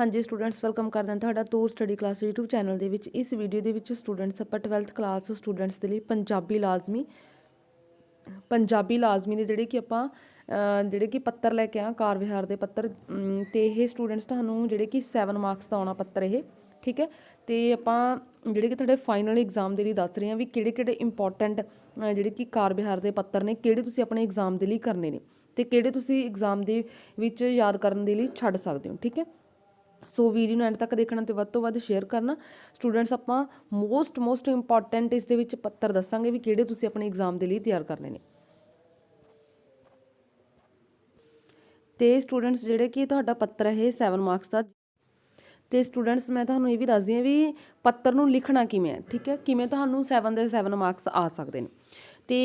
ਹਾਂਜੀ students welcome ਕਰਦੇ ਹਾਂ ਤੁਹਾਡਾ Toor study class YouTube channel ਦੇ ਵਿੱਚ। ਇਸ ਵੀਡੀਓ ਦੇ ਵਿੱਚ ਸਟੂਡੈਂਟਸ ਆਪਾਂ 12th ਕਲਾਸ ਸਟੂਡੈਂਟਸ ਦੇ ਲਈ ਪੰਜਾਬੀ ਲਾਜ਼ਮੀ ਪੰਜਾਬੀ ਲਾਜ਼ਮੀ ਦੇ ਜਿਹੜੇ ਕਿ ਆਪਾਂ ਜਿਹੜੇ ਕਿ ਪੱਤਰ ਲੈ ਕੇ ਆ ਕਾਰ ਵਿਹਾਰ ਦੇ ਪੱਤਰ ਅਮ, ਤੇ ਇਹ ਸਟੂਡੈਂਟਸ ਤੁਹਾਨੂੰ ਜਿਹੜੇ ਕਿ 7 ਮਾਰਕਸ ਦਾ ਆਉਣਾ ਪੱਤਰ ਇਹ ਠੀਕ ਹੈ? ਤੇ ਆਪਾਂ ਜਿਹੜੇ ਕਿ ਤੁਹਾਡੇ ਫਾਈਨਲ ਐਗਜ਼ਾਮ ਦੇ ਲਈ ਦੱਸ ਰਹੇ ਹਾਂ ਵੀ ਕਿਹੜੇ ਕਿਹੜੇ ਇੰਪੋਰਟੈਂਟ ਜਿਹੜੇ ਕਿ ਕਾਰ ਵਿਹਾਰ ਦੇ ਪੱਤਰ ਨੇ ਕਿਹੜੇ ਤੁਸੀਂ ਆਪਣੇ ਐਗਜ਼ਾਮ ਦੇ ਲਈ ਕਰਨੇ ਨੇ ਤੇ ਕਿਹੜੇ ਤੁਸੀਂ ਐਗਜ਼ਾਮ ਦੇ ਵਿੱਚ ਯਾਦ ਕਰਨ ਦੇ ਲਈ ਛੱਡ ਸਕਦੇ ਹੋ ਠੀਕ ਹੈ? ਸੋ ਵੀਡੀਓ ਨੂੰ ਐਂਡ ਤੱਕ ਦੇਖਣਾ ਤੇ ਵੱਧ ਤੋਂ ਵੱਧ ਸ਼ੇਅਰ ਕਰਨਾ ਸਟੂਡੈਂਟਸ ਆਪਾਂ ਮੋਸਟ ਮੋਸਟ ਇੰਪੋਰਟੈਂਟ ਇਸ ਦੇ ਵਿੱਚ ਪੱਤਰ ਦੱਸਾਂਗੇ ਵੀ ਕਿਹੜੇ ਤੁਸੀਂ ਆਪਣੇ ਐਗਜ਼ਾਮ ਦੇ ਲਈ ਤਿਆਰ ਕਰਨੇ ਨੇ ਤੇ ਸਟੂਡੈਂਟਸ ਜਿਹੜੇ ਕਿ ਤੁਹਾਡਾ ਪੱਤਰ ਹੈ ਇਹ 7 ਮਾਰਕਸ ਦਾ ਤੇ ਸਟੂਡੈਂਟਸ ਮੈਂ ਤੁਹਾਨੂੰ ਇਹ ਵੀ ਦੱਸਦੀ ਹਾਂ ਵੀ ਪੱਤਰ ਨੂੰ ਲਿਖਣਾ ਕਿਵੇਂ ਹੈ ਠੀਕ ਹੈ ਕਿਵੇਂ ਤੁਹਾਨੂੰ 7 ਦੇ 7 ਮਾਰਕਸ ਆ ਸਕਦੇ ਨੇ ਤੇ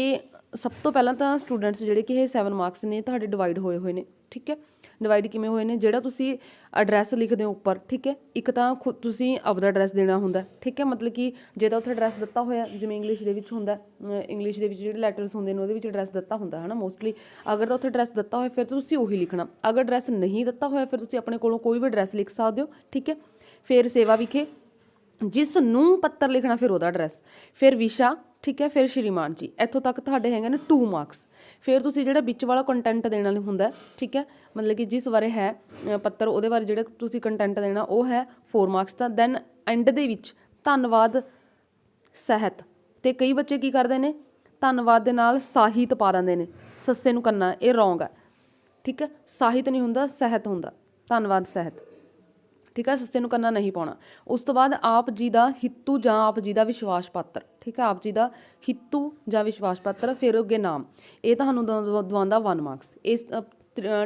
ਸਭ ਤੋਂ ਪਹਿਲਾਂ ਤਾਂ ਸਟੂਡੈਂਟਸ ਜਿਹੜੇ ਕਿ ਇਹ 7 ਮਾਰਕਸ ਨੇ ਤੁਹਾਡੇ ਡਿਵਾਈਡ ਹੋਏ ਹੋਏ ਨੇ ਠੀਕ ਹੈ ਡਿਵਾਈਡ ਕਿਵੇਂ ਹੋਏ ਨੇ, ਜਿਹੜਾ ਤੁਸੀਂ ਐਡਰੈਸ ਲਿਖਦੇ ਹੋ ਉੱਪਰ, ਠੀਕ ਹੈ? ਇੱਕ ਤਾਂ ਖੁਦ ਤੁਸੀਂ ਆਪਦਾ ਐਡਰੈਸ ਦੇਣਾ ਹੁੰਦਾ, ਠੀਕ ਹੈ? ਮਤਲਬ ਕਿ ਜੇ ਤਾਂ ਉੱਥੇ ਐਡਰੈਸ ਦਿੱਤਾ ਹੋਇਆ, ਜਿਵੇਂ ਇੰਗਲਿਸ਼ ਦੇ ਵਿੱਚ ਹੁੰਦਾ ਇੰਗਲਿਸ਼ ਦੇ ਵਿੱਚ ਜਿਹੜੇ ਲੈਟਰਸ ਹੁੰਦੇ ਨੇ, ਉਹਦੇ ਵਿੱਚ ਐਡਰੈਸ ਦਿੱਤਾ ਹੁੰਦਾ ਹੈ ਨਾ ਮੋਸਟਲੀ ਅਗਰ ਤਾਂ ਉੱਥੇ ਐਡਰੈਸ ਦਿੱਤਾ ਹੋਇਆ, ਫਿਰ ਤਾਂ ਤੁਸੀਂ ਉਹੀ ਲਿਖਣਾ। ਅਗਰ ਐਡਰੈਸ ਨਹੀਂ ਦਿੱਤਾ ਹੋਇਆ, ਫਿਰ ਤੁਸੀਂ ਆਪਣੇ ਕੋਲੋਂ ਕੋਈ ਵੀ ਐਡਰੈਸ ਲਿਖ ਸਕਦੇ ਹੋ, ਠੀਕ ਹੈ? ਫਿਰ ਸੇਵਾ ਵਿਖੇ ਜਿਸ ਨੂੰ ਪੱਤਰ ਲਿਖਣਾ, ਫਿਰ ਉਹਦਾ ਐਡਰੈਸ ਫਿਰ ਵਿਸ਼ਾ, ਠੀਕ ਹੈ? ਫਿਰ ਸ਼੍ਰੀਮਾਨ ਜੀ। ਇੱਥੋਂ ਤੱਕ ਤੁਹਾਡੇ ਹੈਗੇ ਨੇ 2 ਮਾਰਕਸ ਫਿਰ ਤੁਸੀਂ ਜਿਹੜਾ ਵਿੱਚ ਵਾਲਾ ਕੰਟੈਂਟ ਦੇਣਾ ਹੁੰਦਾ ਠੀਕ ਹੈ, ਮਤਲਬ ਕਿ ਜਿਸ ਬਾਰੇ ਹੈ ਪੱਤਰ, ਉਹਦੇ ਬਾਰੇ ਜਿਹੜਾ ਤੁਸੀਂ ਕੰਟੈਂਟ ਦੇਣਾ, ਉਹ ਹੈ 4 ਮਾਰਕਸ ਦਾ। ਦੈਨ ਐਂਡ ਦੇ ਵਿੱਚ ਧੰਨਵਾਦ, ਸਹਿਤ। ਤੇ ਕਈ ਬੱਚੇ ਕੀ ਕਰਦੇ ਨੇ? ਧੰਨਵਾਦ ਦੇ ਨਾਲ ਸਾਹਿਤ ਪਾ ਦਿੰਦੇ ਨੇ। ਸੱਸੇ ਨੂੰ ਕੰਨਾ, ਇਹ ਰੋਂਗ ਹੈ। ਠੀਕ ਹੈ, ਸਾਹਿਤ ਨਹੀਂ ਹੁੰਦਾ, ਸਹਿਤ ਹੁੰਦਾ। ਧੰਨਵਾਦ, ਸਹਿਤ। ਠੀਕ ਹੈ ਸੱਸੇ ਨੂੰ ਕੰਨਾ ਨਹੀਂ ਪਾਉਣਾ। ਉਸ ਤੋਂ ਬਾਅਦ ਆਪ ਜੀ ਦਾ ਹਿੱਤੂ ਜਾਂ ਆਪ ਜੀ ਦਾ ਵਿਸ਼ਵਾਸ ਪਾਤਰ, ਠੀਕ ਹੈ ਆਪ ਜੀ ਦਾ ਹਿੱਤੂ ਜਾਂ ਵਿਸ਼ਵਾਸ ਪਾਤਰ, ਫਿਰ ਅੱਗੇ ਨਾਮ। ਇਹ ਤੁਹਾਨੂੰ ਦਵਾਉਂਦਾ 1 ਮਾਰਕਸ ਇਸ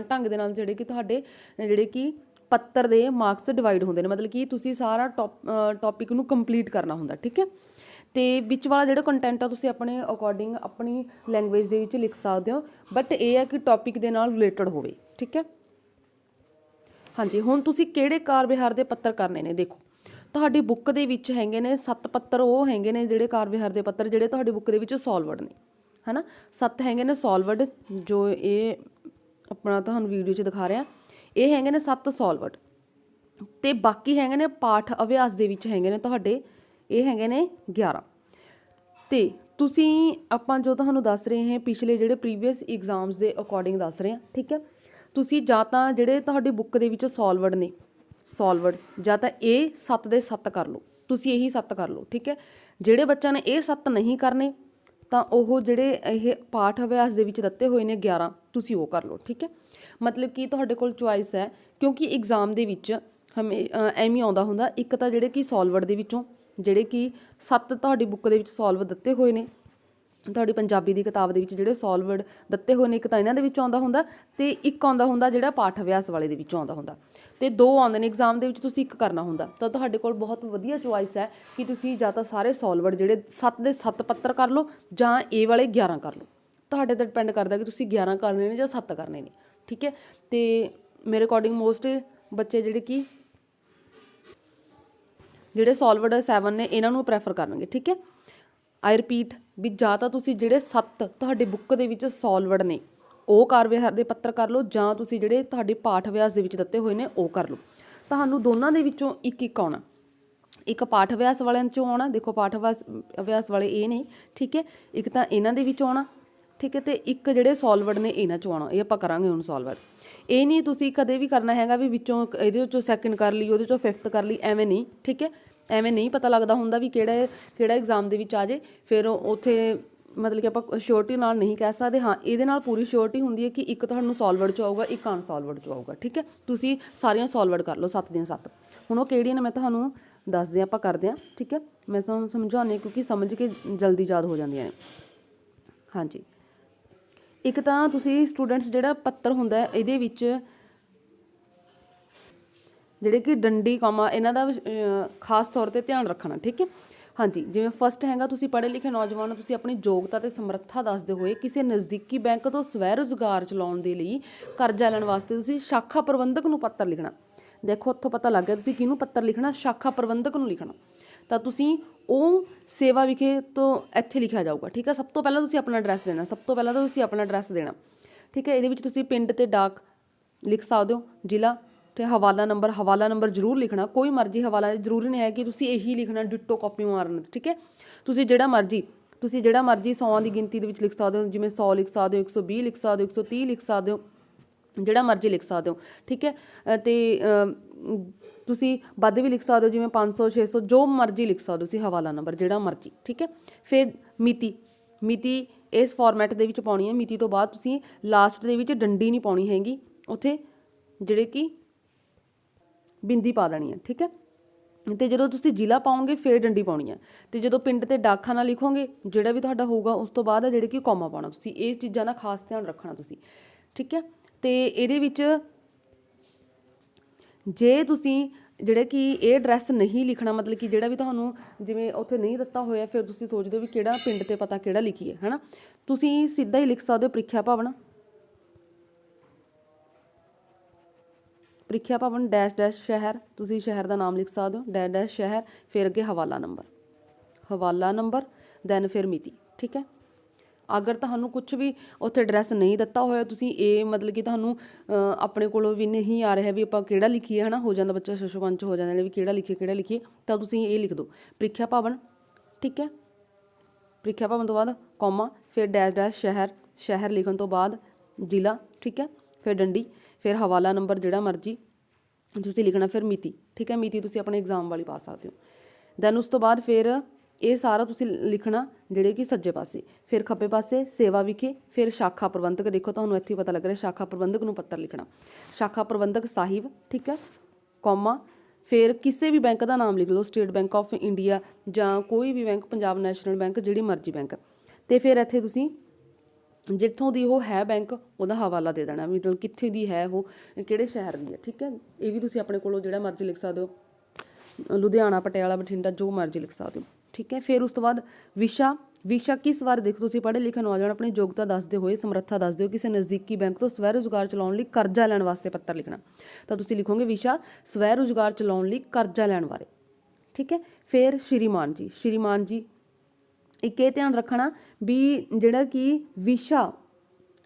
ਢੰਗ ਦੇ ਨਾਲ ਜਿਹੜੇ ਕਿ ਤੁਹਾਡੇ, ਜਿਹੜੇ ਕਿ ਪੱਤਰ ਦੇ ਮਾਰਕਸ ਡਿਵਾਈਡ ਹੁੰਦੇ ਨੇ, ਮਤਲਬ ਕਿ ਤੁਸੀਂ ਸਾਰਾ ਟੌਪਿਕ ਨੂੰ ਕੰਪਲੀਟ ਕਰਨਾ ਹੁੰਦਾ, ਠੀਕ ਹੈ? ਤੇ ਵਿੱਚ ਵਾਲਾ ਜਿਹੜਾ ਕੰਟੈਂਟ ਆ, ਤੁਸੀਂ ਆਪਣੇ ਅਕੋਰਡਿੰਗ ਆਪਣੀ ਲੈਂਗੁਏਜ ਦੇ ਵਿੱਚ ਲਿਖ ਸਕਦੇ ਹੋ ਬਟ ਇਹ ਹੈ ਕਿ ਟੌਪਿਕ ਦੇ ਨਾਲ ਰਿਲੇਟਡ ਹੋਵੇ, ਠੀਕ ਹੈ? ਹਾਂਜੀ, ਹੁਣ ਤੁਸੀਂ ਕਿਹੜੇ ਕਾਰ ਵਿਹਾਰ ਦੇ ਪੱਤਰ ਕਰਨੇ ਨੇ? ਦੇਖੋ, ਤੁਹਾਡੀ ਬੁੱਕ ਦੇ ਵਿੱਚ ਹੈਗੇ ਨੇ ਸੱਤ ਪੱਤਰ, ਉਹ ਹੈਗੇ ਨੇ ਜਿਹੜੇ ਕਾਰ ਵਿਹਾਰ ਦੇ ਪੱਤਰ ਜਿਹੜੇ ਤੁਹਾਡੀ ਬੁੱਕ ਦੇ ਵਿੱਚ ਸੋਲਵਡ ਨੇ, ਹਨਾ? ਸੱਤ ਹੈਗੇ ਨੇ ਸੋਲਵਡ ਜੋ ਇਹ ਆਪਣਾ ਤੁਹਾਨੂੰ ਵੀਡੀਓ 'ਚ ਦਿਖਾ ਰਿਹਾ। ਇਹ ਹੈਗੇ ਨੇ ਸੱਤ ਸੋਲਵਡ ਤੇ ਬਾਕੀ ਹੈਗੇ ਨੇ ਪਾਠ ਅਭਿਆਸ ਦੇ ਵਿੱਚ ਹੈਗੇ ਨੇ ਤੁਹਾਡੇ, ਇਹ ਹੈਗੇ ਨੇ 11 ਤੇ ਤੁਸੀਂ ਆਪਾਂ ਜੋ ਤੁਹਾਨੂੰ ਦੱਸ ਰਹੇ ਹਾਂ, ਪਿਛਲੇ ਜਿਹੜੇ ਪ੍ਰੀਵੀਅਸ ਐਗਜ਼ਾਮਸ ਦੇ ਅਕੋਰਡਿੰਗ ਦੱਸ ਰਹੇ ਹਾਂ, ਠੀਕ ਹੈ? ਤੁਸੀਂ ਜਾਂ ਤਾਂ ਜਿਹੜੇ ਤੁਹਾਡੀ ਬੁੱਕ ਦੇ ਵਿੱਚੋਂ ਸੋਲਵਡ ਨੇ ਸੋਲਵਡ ਜਾਂ ਤਾਂ ਇਹ 7 ਦੇ 7 ਕਰ ਲਓ ਤੁਸੀਂ ਇਹੀ 7 ਕਰ ਲਓ ਠੀਕ ਹੈ? ਜਿਹੜੇ ਬੱਚਿਆਂ ਨੇ ਇਹ 7 ਨਹੀਂ ਕਰਨੇ ਤਾਂ ਉਹ ਜਿਹੜੇ ਇਹ ਪਾਠ ਅਭਿਆਸ ਦੇ ਵਿੱਚ ਦਿੱਤੇ ਹੋਏ ਨੇ 11 ਤੁਸੀਂ ਉਹ ਕਰ ਲਓ ਠੀਕ ਹੈ? ਮਤਲਬ ਕਿ ਤੁਹਾਡੇ ਕੋਲ ਚੁਆਇਸ ਹੈ ਕਿਉਂਕਿ ਐਗਜ਼ਾਮ ਦੇ ਵਿੱਚ ਹਮੇ ਅ, ਐਵੇਂ ਆਉਂਦਾ ਹੁੰਦਾ ਇੱਕ ਤਾਂ ਜਿਹੜੇ ਕਿ ਸੋਲਵਡ ਦੇ ਵਿੱਚੋਂ ਜਿਹੜੇ ਕਿ 7 ਤੁਹਾਡੀ ਬੁੱਕ ਦੇ ਵਿੱਚ ਸੋਲਵ ਦਿੱਤੇ ਹੋਏ ਨੇ ਤੁਹਾਡੀ ਪੰਜਾਬੀ ਦੀ ਕਿਤਾਬ ਦੇ ਵਿੱਚ ਜਿਹੜੇ ਸੋਲਵਡ ਦਿੱਤੇ ਹੋਏ ਨੇ, ਇੱਕ ਤਾਂ ਇਹਨਾਂ ਦੇ ਵਿੱਚ ਆਉਂਦਾ ਹੁੰਦਾ ਤੇ ਇੱਕ ਆਉਂਦਾ ਹੁੰਦਾ ਜਿਹੜਾ ਪਾਠ ਅਭਿਆਸ ਵਾਲੇ ਦੇ ਵਿੱਚ ਆਉਂਦਾ ਹੁੰਦਾ। ਤੇ ਦੋ ਆਉਂਦੇ ਨੇ ਐਗਜ਼ਾਮ ਦੇ ਵਿੱਚ, ਤੁਸੀਂ ਇੱਕ ਕਰਨਾ ਹੁੰਦਾ। ਤਾਂ ਤੁਹਾਡੇ ਕੋਲ ਬਹੁਤ ਵਧੀਆ ਚੁਆਇਸ ਹੈ ਕਿ ਤੁਸੀਂ ਜਾਂ ਤਾਂ ਸਾਰੇ ਸੋਲਵਡ ਜਿਹੜੇ 7 ਦੇ 7 ਪੱਤਰ ਕਰ ਲਓ ਜਾਂ ਏ ਵਾਲੇ 11 ਕਰ ਲਓ। ਤੁਹਾਡੇ ਤੇ ਡਿਪੈਂਡ ਕਰਦਾ ਕਿ ਤੁਸੀਂ 11 ਕਰਨੇ ਨੇ ਜਾਂ 7 ਕਰਨੇ ਨੇ, ਠੀਕ ਹੈ? ਤੇ ਮੇਰੇ ਅਕੋਰਡਿੰਗ ਮੋਸਟ ਬੱਚੇ ਜਿਹੜੇ ਕਿ ਜਿਹੜੇ ਸੋਲਵਡ 7 ਨੇ, ਇਹਨਾਂ ਨੂੰ ਪ੍ਰੈਫਰ ਕਰਨਗੇ, ਠੀਕ ਹੈ? ਆਈ ਰਿਪੀਟ ਵੀ ਜਾਂ ਤਾਂ ਤੁਸੀਂ ਜਿਹੜੇ 7 ਤੁਹਾਡੇ ਬੁੱਕ ਦੇ ਵਿੱਚ ਸੋਲਵਡ ਨੇ, ਉਹ ਕਾਰ ਵਿਹਾਰ ਦੇ ਪੱਤਰ ਕਰ ਲਓ ਜਾਂ ਤੁਸੀਂ ਜਿਹੜੇ ਤੁਹਾਡੇ ਪਾਠ ਅਭਿਆਸ ਦੇ ਵਿੱਚ ਦਿੱਤੇ ਹੋਏ ਨੇ, ਉਹ ਕਰ ਲਓ। ਤੁਹਾਨੂੰ ਦੋਨਾਂ ਦੇ ਵਿੱਚੋਂ ਇੱਕ ਇੱਕ ਆਉਣਾ। ਇੱਕ ਪਾਠ ਅਭਿਆਸ ਵਾਲਿਆਂ ਚੋਂ ਆਉਣਾ, ਦੇਖੋ ਪਾਠ ਅਭਿਆਸ ਅਭਿਆਸ ਵਾਲੇ ਇਹ ਨੇ, ਠੀਕ ਹੈ, ਇੱਕ ਤਾਂ ਇਹਨਾਂ ਦੇ ਵਿੱਚੋਂ ਆਉਣਾ, ਠੀਕ ਹੈ, ਤੇ ਇੱਕ ਜਿਹੜੇ ਸੋਲਵਡ ਨੇ ਇਹਨਾਂ ਚੋਂ ਆਉਣਾ, ਇਹ ਆਪਾਂ ਕਰਾਂਗੇ ਹੁਣ ਸੋਲਵਡ ਇਹ ਨਹੀਂ ਤੁਸੀਂ ਕਦੇ ਵੀ ਕਰਨਾ ਹੈਗਾ ਵੀ ਵਿੱਚੋਂ ਇਹਦੇ ਵਿੱਚੋਂ ਸੈਕਿੰਡ ਕਰ ਲਈ, ਉਹਦੇ ਚੋਂ ਫਿਫਥ ਕਰ ਲਈ, ਐਵੇਂ ਨਹੀਂ, ਠੀਕ ਹੈ ਐਵੇਂ ਨਹੀਂ ਪਤਾ ਲੱਗਦਾ ਹੁੰਦਾ ਵੀ ਕਿਹੜਾ ਕਿਹੜਾ ਐਗਜ਼ਾਮ ਦੇ ਵਿੱਚ ਆ ਜੇ, ਫਿਰ ਉੱਥੇ ਮਤਲਬ ਕਿ ਆਪਾਂ ਸ਼ੋਰਟੀ ਨਾਲ ਨਹੀਂ ਕਹਿ ਸਕਦੇ। ਹਾਂ, ਇਹਦੇ ਨਾਲ ਪੂਰੀ ਸ਼ੋਰਟੀ ਹੁੰਦੀ ਹੈ ਕਿ ਇੱਕ ਤੁਹਾਨੂੰ ਸੋਲਵਡ ਚ ਆਊਗਾ, ਇੱਕ ਅਨਸੋਲਵਡ ਚ ਆਊਗਾ, ਠੀਕ ਹੈ? ਤੁਸੀਂ ਸਾਰੀਆਂ ਸੋਲਵਡ ਕਰ ਲਓ ਸੱਤ ਦੀਆਂ ਸੱਤ। ਹੁਣ ਉਹ ਕਿਹੜੀਆਂ ਨੇ ਮੈਂ ਤੁਹਾਨੂੰ ਦੱਸਦੇ ਆਪਾਂ ਕਰਦੇ ਹਾਂ, ਠੀਕ ਹੈ? ਮੈਂ ਤੁਹਾਨੂੰ ਸਮਝਾਉਂਦੀ ਕਿਉਂਕਿ ਸਮਝ ਕੇ ਜਲਦੀ ਯਾਦ ਹੋ ਜਾਂਦੀਆਂ ਨੇ। ਹਾਂਜੀ। ਇੱਕ ਤਾਂ ਤੁਸੀਂ ਸਟੂਡੈਂਟਸ ਜਿਹੜਾ ਪੱਤਰ ਹੁੰਦਾ ਇਹਦੇ ਵਿੱਚ ਜਿਹੜੇ ਕਿ ਡੰਡੀ ਕਾਮਾ ਇਹਨਾਂ ਦਾ ਖਾਸ ਤੌਰ ਤੇ ਧਿਆਨ ਰੱਖਣਾ, ਠੀਕ ਹੈ? ਹਾਂਜੀ, ਜਿਵੇਂ ਫਸਟ ਹੈਗਾ, ਤੁਸੀਂ ਪੜ੍ਹੇ ਲਿਖੇ ਨੌਜਵਾਨ ਤੁਸੀਂ ਆਪਣੀ ਯੋਗਤਾ ਤੇ ਸਮਰੱਥਾ ਦੱਸਦੇ ਹੋਏ ਕਿਸੇ ਨਜ਼ਦੀਕੀ ਬੈਂਕ ਤੋਂ ਸਵੈ ਰੁਜ਼ਗਾਰ ਚਲਾਉਣ ਦੇ ਲਈ ਕਰਜ਼ਾ ਲੈਣ ਵਾਸਤੇ ਤੁਸੀਂ ਸ਼ਾਖਾ ਪ੍ਰਬੰਧਕ ਨੂੰ ਪੱਤਰ ਲਿਖਣਾ। ਦੇਖੋ, ਉੱਥੋਂ ਪਤਾ ਲੱਗ ਗਿਆ ਤੁਸੀਂ ਕਿਹਨੂੰ ਪੱਤਰ ਲਿਖਣਾ, ਸ਼ਾਖਾ ਪ੍ਰਬੰਧਕ ਨੂੰ ਲਿਖਣਾ। ਤਾਂ ਤੁਸੀਂ ਉਹ ਸੇਵਾ ਵਿਖੇ ਤੋਂ ਇੱਥੇ ਲਿਖਿਆ ਜਾਊਗਾ, ਠੀਕ ਹੈ? ਸਭ ਤੋਂ ਪਹਿਲਾਂ ਤੁਸੀਂ ਆਪਣਾ ਐਡਰੈਸ ਦੇਣਾ, ਸਭ ਤੋਂ ਪਹਿਲਾਂ ਤਾਂ ਤੁਸੀਂ ਆਪਣਾ ਐਡਰੈਸ ਦੇਣਾ, ਠੀਕ ਹੈ? ਇਹਦੇ ਵਿੱਚ ਤੁਸੀਂ ਪਿੰਡ ਤੇ ਡਾਕ ਲਿਖ ਸਕਦੇ ਹੋ, ਜ਼ਿਲ੍ਹਾ ਤੇ ਹਵਾਲਾ ਨੰਬਰ ਹਵਾਲਾ ਨੰਬਰ ਜ਼ਰੂਰ ਲਿਖਣਾ। ਕੋਈ ਮਰਜ਼ੀ ਹਵਾਲਾ ਜ਼ਰੂਰੀ ਨਹੀਂ ਹੈ ਕਿ ਤੁਸੀਂ ਇਹੀ ਲਿਖਣਾ ਡਿਟੋ ਕਾਪੀ ਮਾਰਨ ਠੀਕ ਹੈ? ਤੁਸੀਂ ਜਿਹੜਾ ਮਰਜ਼ੀ ਤੁਸੀਂ ਜਿਹੜਾ ਮਰਜ਼ੀ 100 ਦੀ ਗਿਣਤੀ ਦੇ ਵਿੱਚ ਲਿਖ ਸਕਦੇ ਹੋ ਜਿਵੇਂ 100 ਲਿਖ ਸਕਦੇ ਹੋ 120 ਲਿਖ ਸਕਦੇ ਹੋ 130 ਲਿਖ ਸਕਦੇ ਹੋ ਜਿਹੜਾ ਮਰਜ਼ੀ ਲਿਖ ਸਕਦੇ ਹੋ ਠੀਕ ਹੈ? ਅ, ਤੇ ਤੁਸੀਂ ਵੱਧ ਵੀ ਲਿਖ ਸਕਦੇ ਹੋ ਜਿਵੇਂ 500 600 ਜੋ ਮਰਜ਼ੀ ਲਿਖ ਸਕਦੇ ਹੋ ਤੁਸੀਂ ਹਵਾਲਾ ਨੰਬਰ ਜਿਹੜਾ ਮਰਜ਼ੀ ਠੀਕ ਹੈ? ਫਿਰ ਮਿਤੀ ਮਿਤੀ ਇਸ ਫਾਰਮੈਟ ਦੇ ਵਿੱਚ ਪਾਉਣੀ ਹੈ। ਮਿਤੀ ਤੋਂ ਬਾਅਦ ਤੁਸੀਂ ਲਾਸਟ ਦੇ ਵਿੱਚ ਡੰਡੀ ਨਹੀਂ ਪਾਉਣੀ ਹੈਗੀ। ਉੱਥੇ ਜਿਹੜੇ ਕਿ ਬਿੰਦੀ ਪਾ ਦੇਣੀ ਹੈ, ਠੀਕ ਹੈ? ਤੇ ਜਦੋਂ ਤੁਸੀਂ ਜ਼ਿਲ੍ਹਾ ਪਾਓਗੇ, ਫੇਰ ਡੰਡੀ ਪਾਉਣੀ ਹੈ। ਤੇ ਜਦੋਂ ਪਿੰਡ ਤੇ ਡਾਕਖਾਨਾ ਲਿਖੋਗੇ, ਜਿਹੜਾ ਵੀ ਤੁਹਾਡਾ ਹੋਊਗਾ, ਉਸ ਤੋਂ ਬਾਅਦ ਹੈ ਜਿਹੜੇ ਕਿ ਕੌਮਾ ਪਾਉਣਾ। ਤੁਸੀਂ ਇਹ ਚੀਜ਼ਾਂ ਦਾ ਖਾਸ ਧਿਆਨ ਰੱਖਣਾ ਤੁਸੀਂ, ਠੀਕ ਹੈ? ਤੇ ਇਹਦੇ ਵਿੱਚ ਜੇ ਤੁਸੀਂ ਜਿਹੜੇ ਕਿ ਇਹ ਐਡਰੈਸ ਨਹੀਂ ਲਿਖਣਾ, ਮਤਲਬ ਕਿ ਜਿਹੜਾ ਵੀ ਤੁਹਾਨੂੰ ਜਿਵੇਂ ਉੱਥੇ ਨਹੀਂ ਦਿੱਤਾ ਹੋਇਆ, ਫਿਰ ਤੁਸੀਂ ਸੋਚਦੇ ਹੋ ਵੀ ਕਿਹੜਾ ਪਿੰਡ ਤੇ ਪਤਾ ਕਿਹੜਾ ਲਿਖੀਏ ਹਨਾ? ਤੁਸੀਂ ਸਿੱਧਾ ਹੀ ਲਿਖ ਸਕਦੇ ਹੋ ਪ੍ਰੀਖਿਆ ਭਾਵਨਾ। ਪ੍ਰੀਖਿਆ ਭਵਨ ਡੈਸ਼ ਡੈਸ਼ ਸ਼ਹਿਰ, ਤੁਸੀਂ ਸ਼ਹਿਰ ਦਾ ਨਾਮ ਲਿਖ ਸਕਦੇ ਹੋ, ਡੈਸ਼ ਡੈਸ਼ ਸ਼ਹਿਰ, ਫਿਰ ਅੱਗੇ ਹਵਾਲਾ ਨੰਬਰ। ਹਵਾਲਾ ਨੰਬਰ ਦੈਨ ਫਿਰ ਮਿਤੀ, ਠੀਕ ਹੈ? ਅਗਰ ਤੁਹਾਨੂੰ ਕੁਝ ਵੀ ਉੱਥੇ ਐਡਰੈਸ ਨਹੀਂ ਦਿੱਤਾ ਹੋਇਆ, ਤੁਸੀਂ ਇਹ ਮਤਲਬ ਕਿ ਤੁਹਾਨੂੰ ਆਪਣੇ ਕੋਲੋਂ ਵੀ ਨਹੀਂ ਆ ਰਿਹਾ ਵੀ ਆਪਾਂ ਕਿਹੜਾ ਲਿਖੀਏ, ਹਨਾ? ਹੋ ਜਾਂਦਾ ਬੱਚਾ ਸ਼ਸ਼ਵੰਚ ਹੋ ਜਾਂਦਾ, ਵੀ ਕਿਹੜਾ ਲਿਖੀਏ ਕਿਹੜਾ ਲਿਖੀਏ, ਤਾਂ ਤੁਸੀਂ ਇਹ ਲਿਖ ਦਿਓ। ਪ੍ਰੀਖਿਆ ਭਵਨ, ਠੀਕ ਹੈ? ਪ੍ਰੀਖਿਆ ਭਵਨ ਤੋਂ ਬਾਅਦ ਕੌਮਾ ਫਿਰ ਡੈਸ਼ ਡੈਸ਼ ਸ਼ਹਿਰ ਸ਼ਹਿਰ ਲਿਖਣ ਤੋਂ ਬਾਅਦ ਜ਼ਿਲ੍ਹਾ, ਠੀਕ ਹੈ? ਫਿਰ ਡੰਡੀ ਫਿਰ ਹਵਾਲਾ ਨੰਬਰ ਜਿਹੜਾ ਮਰਜ਼ੀ ਤੁਸੀਂ ਲਿਖਣਾ, ਫਿਰ ਮਿਤੀ, ਠੀਕ ਹੈ? ਮਿਤੀ ਤੁਸੀਂ ਆਪਣੇ ਐਗਜ਼ਾਮ ਵਾਲੀ ਪਾ ਸਕਦੇ ਹੋ। ਦੈਨ ਉਸ ਤੋਂ ਬਾਅਦ ਫਿਰ ਇਹ ਸਾਰਾ ਤੁਸੀਂ ਲਿਖਣਾ ਜਿਹੜੇ ਕਿ ਸੱਜੇ ਪਾਸੇ, ਫਿਰ ਖੱਬੇ ਪਾਸੇ ਸੇਵਾ ਵਿਖੇ, ਫਿਰ ਸ਼ਾਖਾ ਪ੍ਰਬੰਧਕ, ਦੇਖੋ ਤੁਹਾਨੂੰ ਇੱਥੇ ਪਤਾ ਲੱਗ ਰਿਹਾ, ਸ਼ਾਖਾ ਪ੍ਰਬੰਧਕ ਨੂੰ ਪੱਤਰ ਲਿਖਣਾ। ਸ਼ਾਖਾ ਪ੍ਰਬੰਧਕ ਸਾਹਿਬ, ਠੀਕ ਹੈ? ਕੌਮਾ, ਫਿਰ ਕਿਸੇ ਵੀ ਬੈਂਕ ਦਾ ਨਾਮ ਲਿਖ ਲਓ, ਸਟੇਟ ਬੈਂਕ ਆਫ ਇੰਡੀਆ ਜਾਂ ਕੋਈ ਵੀ ਬੈਂਕ, ਪੰਜਾਬ ਨੈਸ਼ਨਲ ਬੈਂਕ, ਜਿਹੜੀ ਮਰਜ਼ੀ ਬੈਂਕ। ਤੇ ਫਿਰ ਇੱਥੇ ਤੁਸੀਂ ਜਿੱਥੋਂ ਦੀ ਉਹ ਹੈ ਬੈਂਕ ਉਹਦਾ ਹਵਾਲਾ ਦੇ ਦੇਣਾ ਮਤਲਬ ਕਿੱਥੇ ਦੀ ਹੈ ਉਹ, ਕਿਹੜੇ ਸ਼ਹਿਰ ਦੀ ਹੈ, ਠੀਕ ਹੈ? ਇਹ ਵੀ ਤੁਸੀਂ ਆਪਣੇ ਕੋਲੋਂ ਜਿਹੜਾ ਮਰਜ਼ੀ ਲਿਖ ਸਕਦੇ ਹੋ। ਲੁਧਿਆਣਾ, ਪਟਿਆਲਾ, ਬਠਿੰਡਾ, ਜੋ ਮਰਜ਼ੀ ਲਿਖ ਸਕਦੇ ਹੋ, ਠੀਕ ਹੈ? ਫਿਰ ਉਸ ਤੋਂ ਬਾਅਦ ਵਿਸ਼ਾ ਵਿਸ਼ਾ ਕਿਸ ਵਾਰ ਦੇਖੋ ਤੁਸੀਂ ਪੜ੍ਹੇ ਲਿਖੇ ਨੌਜਵਾਨ ਆਪਣੀ ਯੋਗਤਾ ਦੱਸਦੇ ਹੋਏ, ਸਮਰੱਥਾ ਦੱਸਦੇ ਹੋ ਕਿਸੇ ਨਜ਼ਦੀਕੀ ਬੈਂਕ ਤੋਂ ਸਵੈ ਰੁਜ਼ਗਾਰ ਚਲਾਉਣ ਲਈ ਕਰਜ਼ਾ ਲੈਣ ਵਾਸਤੇ ਪੱਤਰ ਲਿਖਣਾ। ਤਾਂ ਤੁਸੀਂ ਲਿਖੋਗੇ ਵਿਸ਼ਾ, ਸਵੈ ਰੁਜ਼ਗਾਰ ਚਲਾਉਣ ਲਈ ਕਰਜ਼ਾ ਲੈਣ ਬਾਰੇ, ਠੀਕ ਹੈ? ਫਿਰ ਸ਼੍ਰੀਮਾਨ ਜੀ ਸ਼੍ਰੀਮਾਨ ਜੀ ਇੱਕ ਇਹ ਧਿਆਨ ਰੱਖਣਾ ਵੀ ਜਿਹੜਾ ਕਿ ਵਿਸ਼ਾ